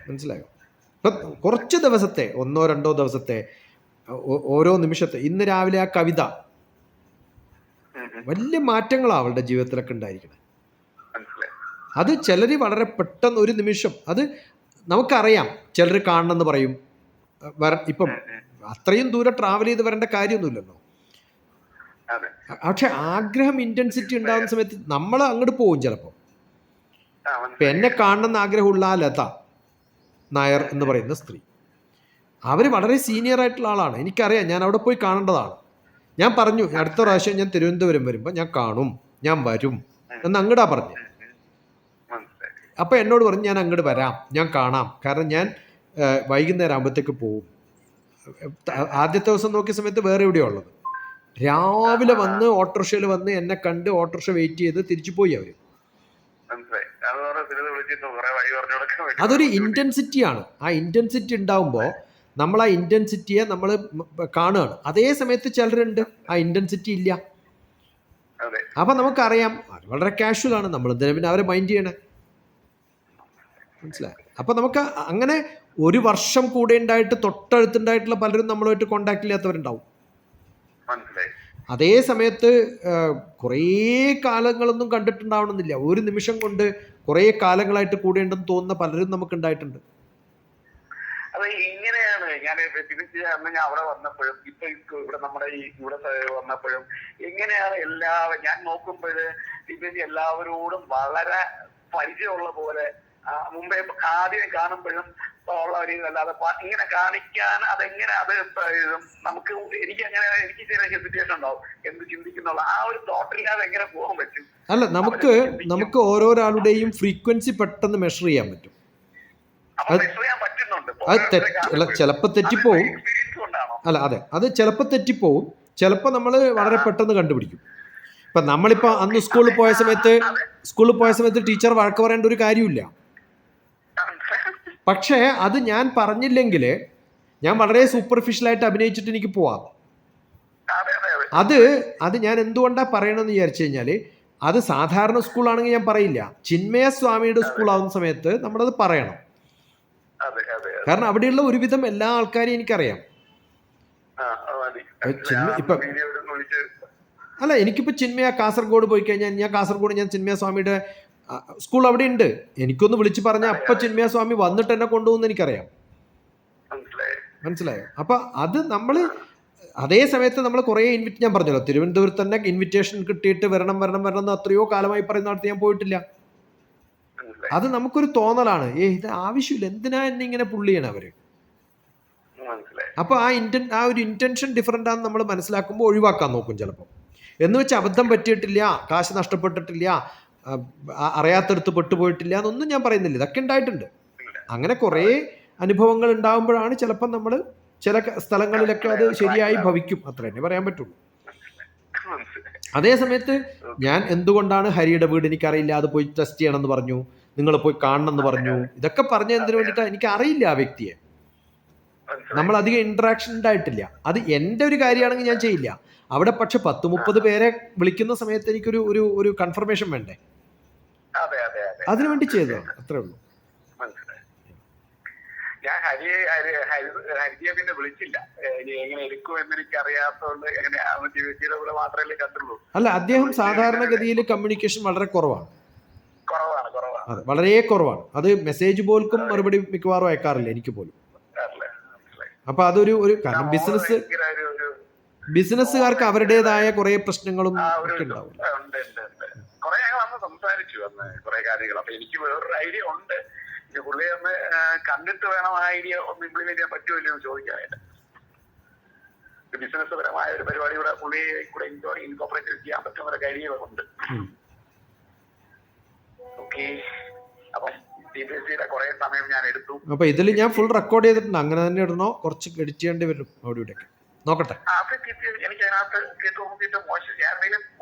മനസ്സിലായോ. ഇപ്പം കുറച്ച് ദിവസത്തെ ഒന്നോ രണ്ടോ ദിവസത്തെ ഓരോ നിമിഷത്തെ ഇന്ന് രാവിലെ ആ കവിത. വലിയ മാറ്റങ്ങളാണ് അവളുടെ ജീവിതത്തിലൊക്കെ ഉണ്ടായിരിക്കുന്നത് അത് ചിലർ വളരെ പെട്ടെന്ന് ഒരു നിമിഷം അത് നമുക്കറിയാം ചിലർ കാണണമെന്ന് പറയും. വര ഇപ്പം. അത്രയും ദൂരം ട്രാവൽ ചെയ്ത് വരേണ്ട കാര്യമൊന്നുമില്ലല്ലോ. പക്ഷെ ആഗ്രഹം ഇന്റൻസിറ്റി ഉണ്ടാകുന്ന സമയത്ത് നമ്മൾ അങ്ങോട്ട് പോകും ചിലപ്പോൾ ഇപ്പം എന്നെ കാണണമെന്ന് ആഗ്രഹമുള്ള ആ ലത നായർ എന്ന് പറയുന്ന സ്ത്രീ. അവർ വളരെ സീനിയർ ആയിട്ടുള്ള ആളാണ്. എനിക്കറിയാം ഞാൻ അവിടെ പോയി കാണേണ്ടതാണ്. ഞാൻ പറഞ്ഞു അടുത്ത പ്രാവശ്യം ഞാൻ തിരുവനന്തപുരം വരുമ്പോൾ ഞാൻ കാണും ഞാൻ വരും എന്ന് അങ്ങടാ പറഞ്ഞു. അപ്പൊ. അപ്പോൾ എന്നോട് പറഞ്ഞു ഞാൻ അങ്ങോട്ട് വരാം ഞാൻ കാണാം. കാരണം ഞാൻ വൈകുന്നേരം ആകുമ്പോഴത്തേക്ക് പോവും. ആദ്യത്തെ ദിവസം നോക്കിയ സമയത്ത് വേറെ എവിടെയാ ഉള്ളത്? രാവിലെ വന്ന് ഓട്ടോറിക്ഷയിൽ വന്ന് എന്നെ കണ്ട് ഓട്ടോറിക്ഷ വെയിറ്റ് ചെയ്ത് തിരിച്ചു പോയി അവർ. അതൊരു ഇന്റൻസിറ്റി ആണ്. ആ ഇന്റൻസിറ്റി ഉണ്ടാവുമ്പോൾ നമ്മൾ ആ ഇന്റൻസിറ്റിയെ നമ്മൾ കാണുകയാണ്. അതേ സമയത്ത് ചിലരുണ്ട്. ആ ഇന്റൻസിറ്റി ഇല്ല. അപ്പം നമുക്കറിയാം. അത് വളരെ കാഷ്വൽ ആണ്. നമ്മൾ എന്തിനാ പിന്നെ അവരെ മൈൻഡ് ചെയ്യണേ? മനസ്സിലായി? അപ്പൊ നമുക്ക് അങ്ങനെ ഒരു വർഷം കൂടെ ഉണ്ടായിട്ട് തൊട്ടടുത്തുണ്ടായിട്ടുള്ള പലരും നമ്മളുമായിട്ട് കോണ്ടാക്ട് ഇല്ലാത്തവരുണ്ടാവും. മനസ്സിലായി അതേ സമയത്ത് കുറേ കാലങ്ങളൊന്നും കണ്ടിട്ടുണ്ടാവണമെന്നില്ല. ഒരു നിമിഷം കൊണ്ട് കുറേ കാലങ്ങളായിട്ട് കൂടേണ്ടെന്ന് തോന്നുന്ന പലരും നമുക്ക് ഉണ്ടായിട്ടുണ്ട് അത് ഇങ്ങനെയാണ്. ഞാൻ തിരിച്ച് അന്ന് ഞാൻ അവിടെ വന്നപ്പോഴും ഇപ്പൊ ഇവിടെ നമ്മുടെ ഈ ഇവിടെ വന്നപ്പോഴും എങ്ങനെയാണ് എല്ലാവരും ഞാൻ നോക്കുമ്പോൾ ഇവർ എല്ലാവരോടും വളരെ പരിചയമുള്ള പോലെ മുമ്പേ ആദ്യം കാണുമ്പോഴും ഉള്ള ഒരു ഇതല്ലാതെ പ- ഇങ്ങനെ കാണിക്കാൻ അതെങ്ങനെ അത് നമുക്ക് എനിക്ക് അങ്ങനെ എനിക്ക് ചില ഹെസിറ്റേഷൻ ഉണ്ടാവും. എന്ത് ചിന്തിക്കുന്നുള്ള ആ ഒരു തോട്ടില്ലാതെ എങ്ങനെ പോകാൻ പറ്റും? അല്ല നമുക്ക് നമുക്ക് ഓരോരാളുടെയും ഫ്രീക്വൻസി പെട്ടെന്ന് മെഷർ ചെയ്യാൻ പറ്റും. അത് അത് ചിലപ്പോൾ തെറ്റിപ്പോവും. അല്ല അതെ. അത് ചിലപ്പോൾ തെറ്റിപ്പോവും. ചിലപ്പോൾ നമ്മൾ വളരെ പെട്ടെന്ന് കണ്ടുപിടിക്കും. ഇപ്പം നമ്മളിപ്പോൾ അന്ന് സ്കൂളിൽ പോയ സമയത്ത് സ്കൂളിൽ പോയ സമയത്ത് ടീച്ചർ വഴക്ക് പറയേണ്ട ഒരു കാര്യമില്ല പക്ഷേ അത് ഞാൻ പറഞ്ഞില്ലെങ്കിൽ ഞാൻ വളരെ സൂപ്പർഫിഷ്യലായിട്ട് അഭിനയിച്ചിട്ട് എനിക്ക് പോവാം. അതെ അതെ ഞാൻ എന്തുകൊണ്ടാണ് പറയണമെന്ന് വിചാരിച്ചു കഴിഞ്ഞാൽ അത് സാധാരണ സ്കൂളാണെങ്കിൽ ഞാൻ പറയില്ല. ചിന്മയ സ്വാമിയുടെ സ്കൂളാവുന്ന സമയത്ത് നമ്മളത് പറയണം. കാരണം അവിടെയുള്ള ഒരുവിധം എല്ലാ ആൾക്കാരെയും എനിക്കറിയാം. ഇപ്പം- അല്ല എനിക്കിപ്പോൾ ചിന്മയ കാസർഗോഡ് പോയി കഴിഞ്ഞാൽ ഞാൻ കാസർഗോഡ് ഞാൻ ചിന്മയ സ്വാമിയുടെ സ്കൂൾ അവിടെ ഉണ്ട്. എനിക്കൊന്ന് വിളിച്ചു പറഞ്ഞ അപ്പ ചിന്മയസ്വാമി വന്നിട്ട് എന്നെ കൊണ്ടുപോകുന്ന എനിക്കറിയാം. മനസ്സിലായി. അപ്പൊ അത് നമ്മൾ അതേ സമയത്ത് നമ്മൾ കുറേ ഇൻവിറ്റ് ഞാൻ പറഞ്ഞല്ലോ തിരുവനന്തപുരത്ത് തന്നെ ഇൻവിറ്റേഷൻ കിട്ടിയിട്ട് വരണം വരണം വരണം എന്ന് എത്രയോ കാലമായി പറയുന്നിടത്ത് ഞാൻ പോയിട്ടില്ല. അത് നമുക്കൊരു തോന്നലാണ്. ഏ ഇത് ആവശ്യമില്ല. എന്തിനാ എന്നെ ഇങ്ങനെ പുള്ളി ചെയ്യണം അവർ? അപ്പൊ ആ ഇന്റൻ ആ ഒരു ഇന്റൻഷൻ ഡിഫറെന്റ് ആണെന്ന് നമ്മൾ മനസ്സിലാക്കുമ്പോൾ ഒഴിവാക്കാൻ നോക്കും ചിലപ്പോൾ എന്ന് വെച്ച് അബദ്ധം പറ്റിയിട്ടില്ല കാശ് നഷ്ടപ്പെട്ടിട്ടില്ല അറിയാത്തടത്ത് പെട്ടുപോയിട്ടില്ല എന്നൊന്നും ഞാൻ പറയുന്നില്ല. ഇതൊക്കെ ഉണ്ടായിട്ടുണ്ട്. അങ്ങനെ കുറേ അനുഭവങ്ങൾ ഉണ്ടാകുമ്പോഴാണ് ചിലപ്പോൾ നമ്മൾ ചില സ്ഥലങ്ങളിലൊക്കെ അത് ശരിയായി ഭവിക്കും. അത്ര തന്നെ പറയാൻ പറ്റുള്ളൂ. അതേ സമയത്ത് ഞാൻ എന്തുകൊണ്ടാണ് ഹരിയുടെ വീട് എനിക്കറിയില്ല അത് പോയി ടെസ്റ്റ് ചെയ്യണമെന്ന് പറഞ്ഞു നിങ്ങൾ പോയി കാണണം എന്ന് പറഞ്ഞു ഇതൊക്കെ പറഞ്ഞ എന്തിനു വേണ്ടിയിട്ടാണ് എനിക്ക് അറിയില്ല ആ വ്യക്തിയെ. നമ്മൾ അധികം ഇന്ററാക്ഷൻ ഉണ്ടായിട്ടില്ല. അത് എന്റെ ഒരു കാര്യമാണെങ്കിൽ ഞാൻ ചെയ്യില്ല. അവിടെ പക്ഷെ പത്ത് മുപ്പത് പേരെ വിളിക്കുന്ന സമയത്ത് എനിക്കൊരു ഒരു ഒരു കൺഫർമേഷൻ വേണ്ടേ? അതിനുവേണ്ടി ചെയ്തോ? അത്രേ ഉള്ളൂ. ഞാൻ ഹരിയെ ഹരി ഹരി ഹരിയെ പിന്നെ വിളിച്ചില്ല. ഇനി എങ്ങനെ എടുക്കും എന്ന് എനിക്ക് അറിയാത്തതുകൊണ്ട് എങ്ങനെ ജീവിതത്തിയുടെ കൂടെ മാത്രമല്ലേ കണ്ടുള്ളൂ അല്ല അദ്ദേഹം സാധാരണഗതിയിൽ കമ്മ്യൂണിക്കേഷൻ വളരെ കുറവാണ്. കുറവാണ് കുറവാണ്. വളരെ കുറവാണ്. അത് മെസ്സേജ് പോലും മറുപടി മിക്കവാറും അയക്കാറില്ല എനിക്ക് പോലും. അപ്പൊ അതൊരു ഒരു കാരണം ബിസിനസ് ഭയങ്കര ബിസിനസ്സുകാർക്ക് അവരുടേതായ കുറെ പ്രശ്നങ്ങളും ആ ഒക്കെ ഉണ്ടാവും ഉണ്ട് ഉണ്ട് കുറെ ഞങ്ങൾ അന്ന് സംസാരിച്ചു അന്ന് കുറെ കാര്യങ്ങൾ. അപ്പൊ എനിക്ക് വേറൊരു ഐഡിയ ഉണ്ട്. ഇത് പുള്ളി ഒന്ന് കണ്ടിട്ട് വേണം ആ ഐഡിയ ഒന്ന് ഇംപ്ലിമെന്റ് ചെയ്യാൻ പറ്റുമോ എന്ന് ചോദിക്കാനായിട്ട്. ബിസിനസ് പരമായ ഒരു പരിപാടി കൂടെ പുള്ളിയെ കൂടെ ഇൻകോപ്പറേറ്റ് ചെയ്യാൻ പറ്റുന്ന ഒരു ഐഡിയകളുണ്ട് ഉം. ഓക്കെ. അപ്പം കുറെ സമയം ഞാൻ എടുത്തു. അപ്പൊ ഇതിൽ ഞാൻ ഫുൾ റെക്കോർഡ് ചെയ്തിട്ടുണ്ട്. അങ്ങനെ തന്നെ ഇടണോ? കുറച്ച് എഡിറ്റ് ചെയ്യേണ്ടി വരും. അവിടെ ഇവിടെയൊക്കെ നോക്കട്ടെ.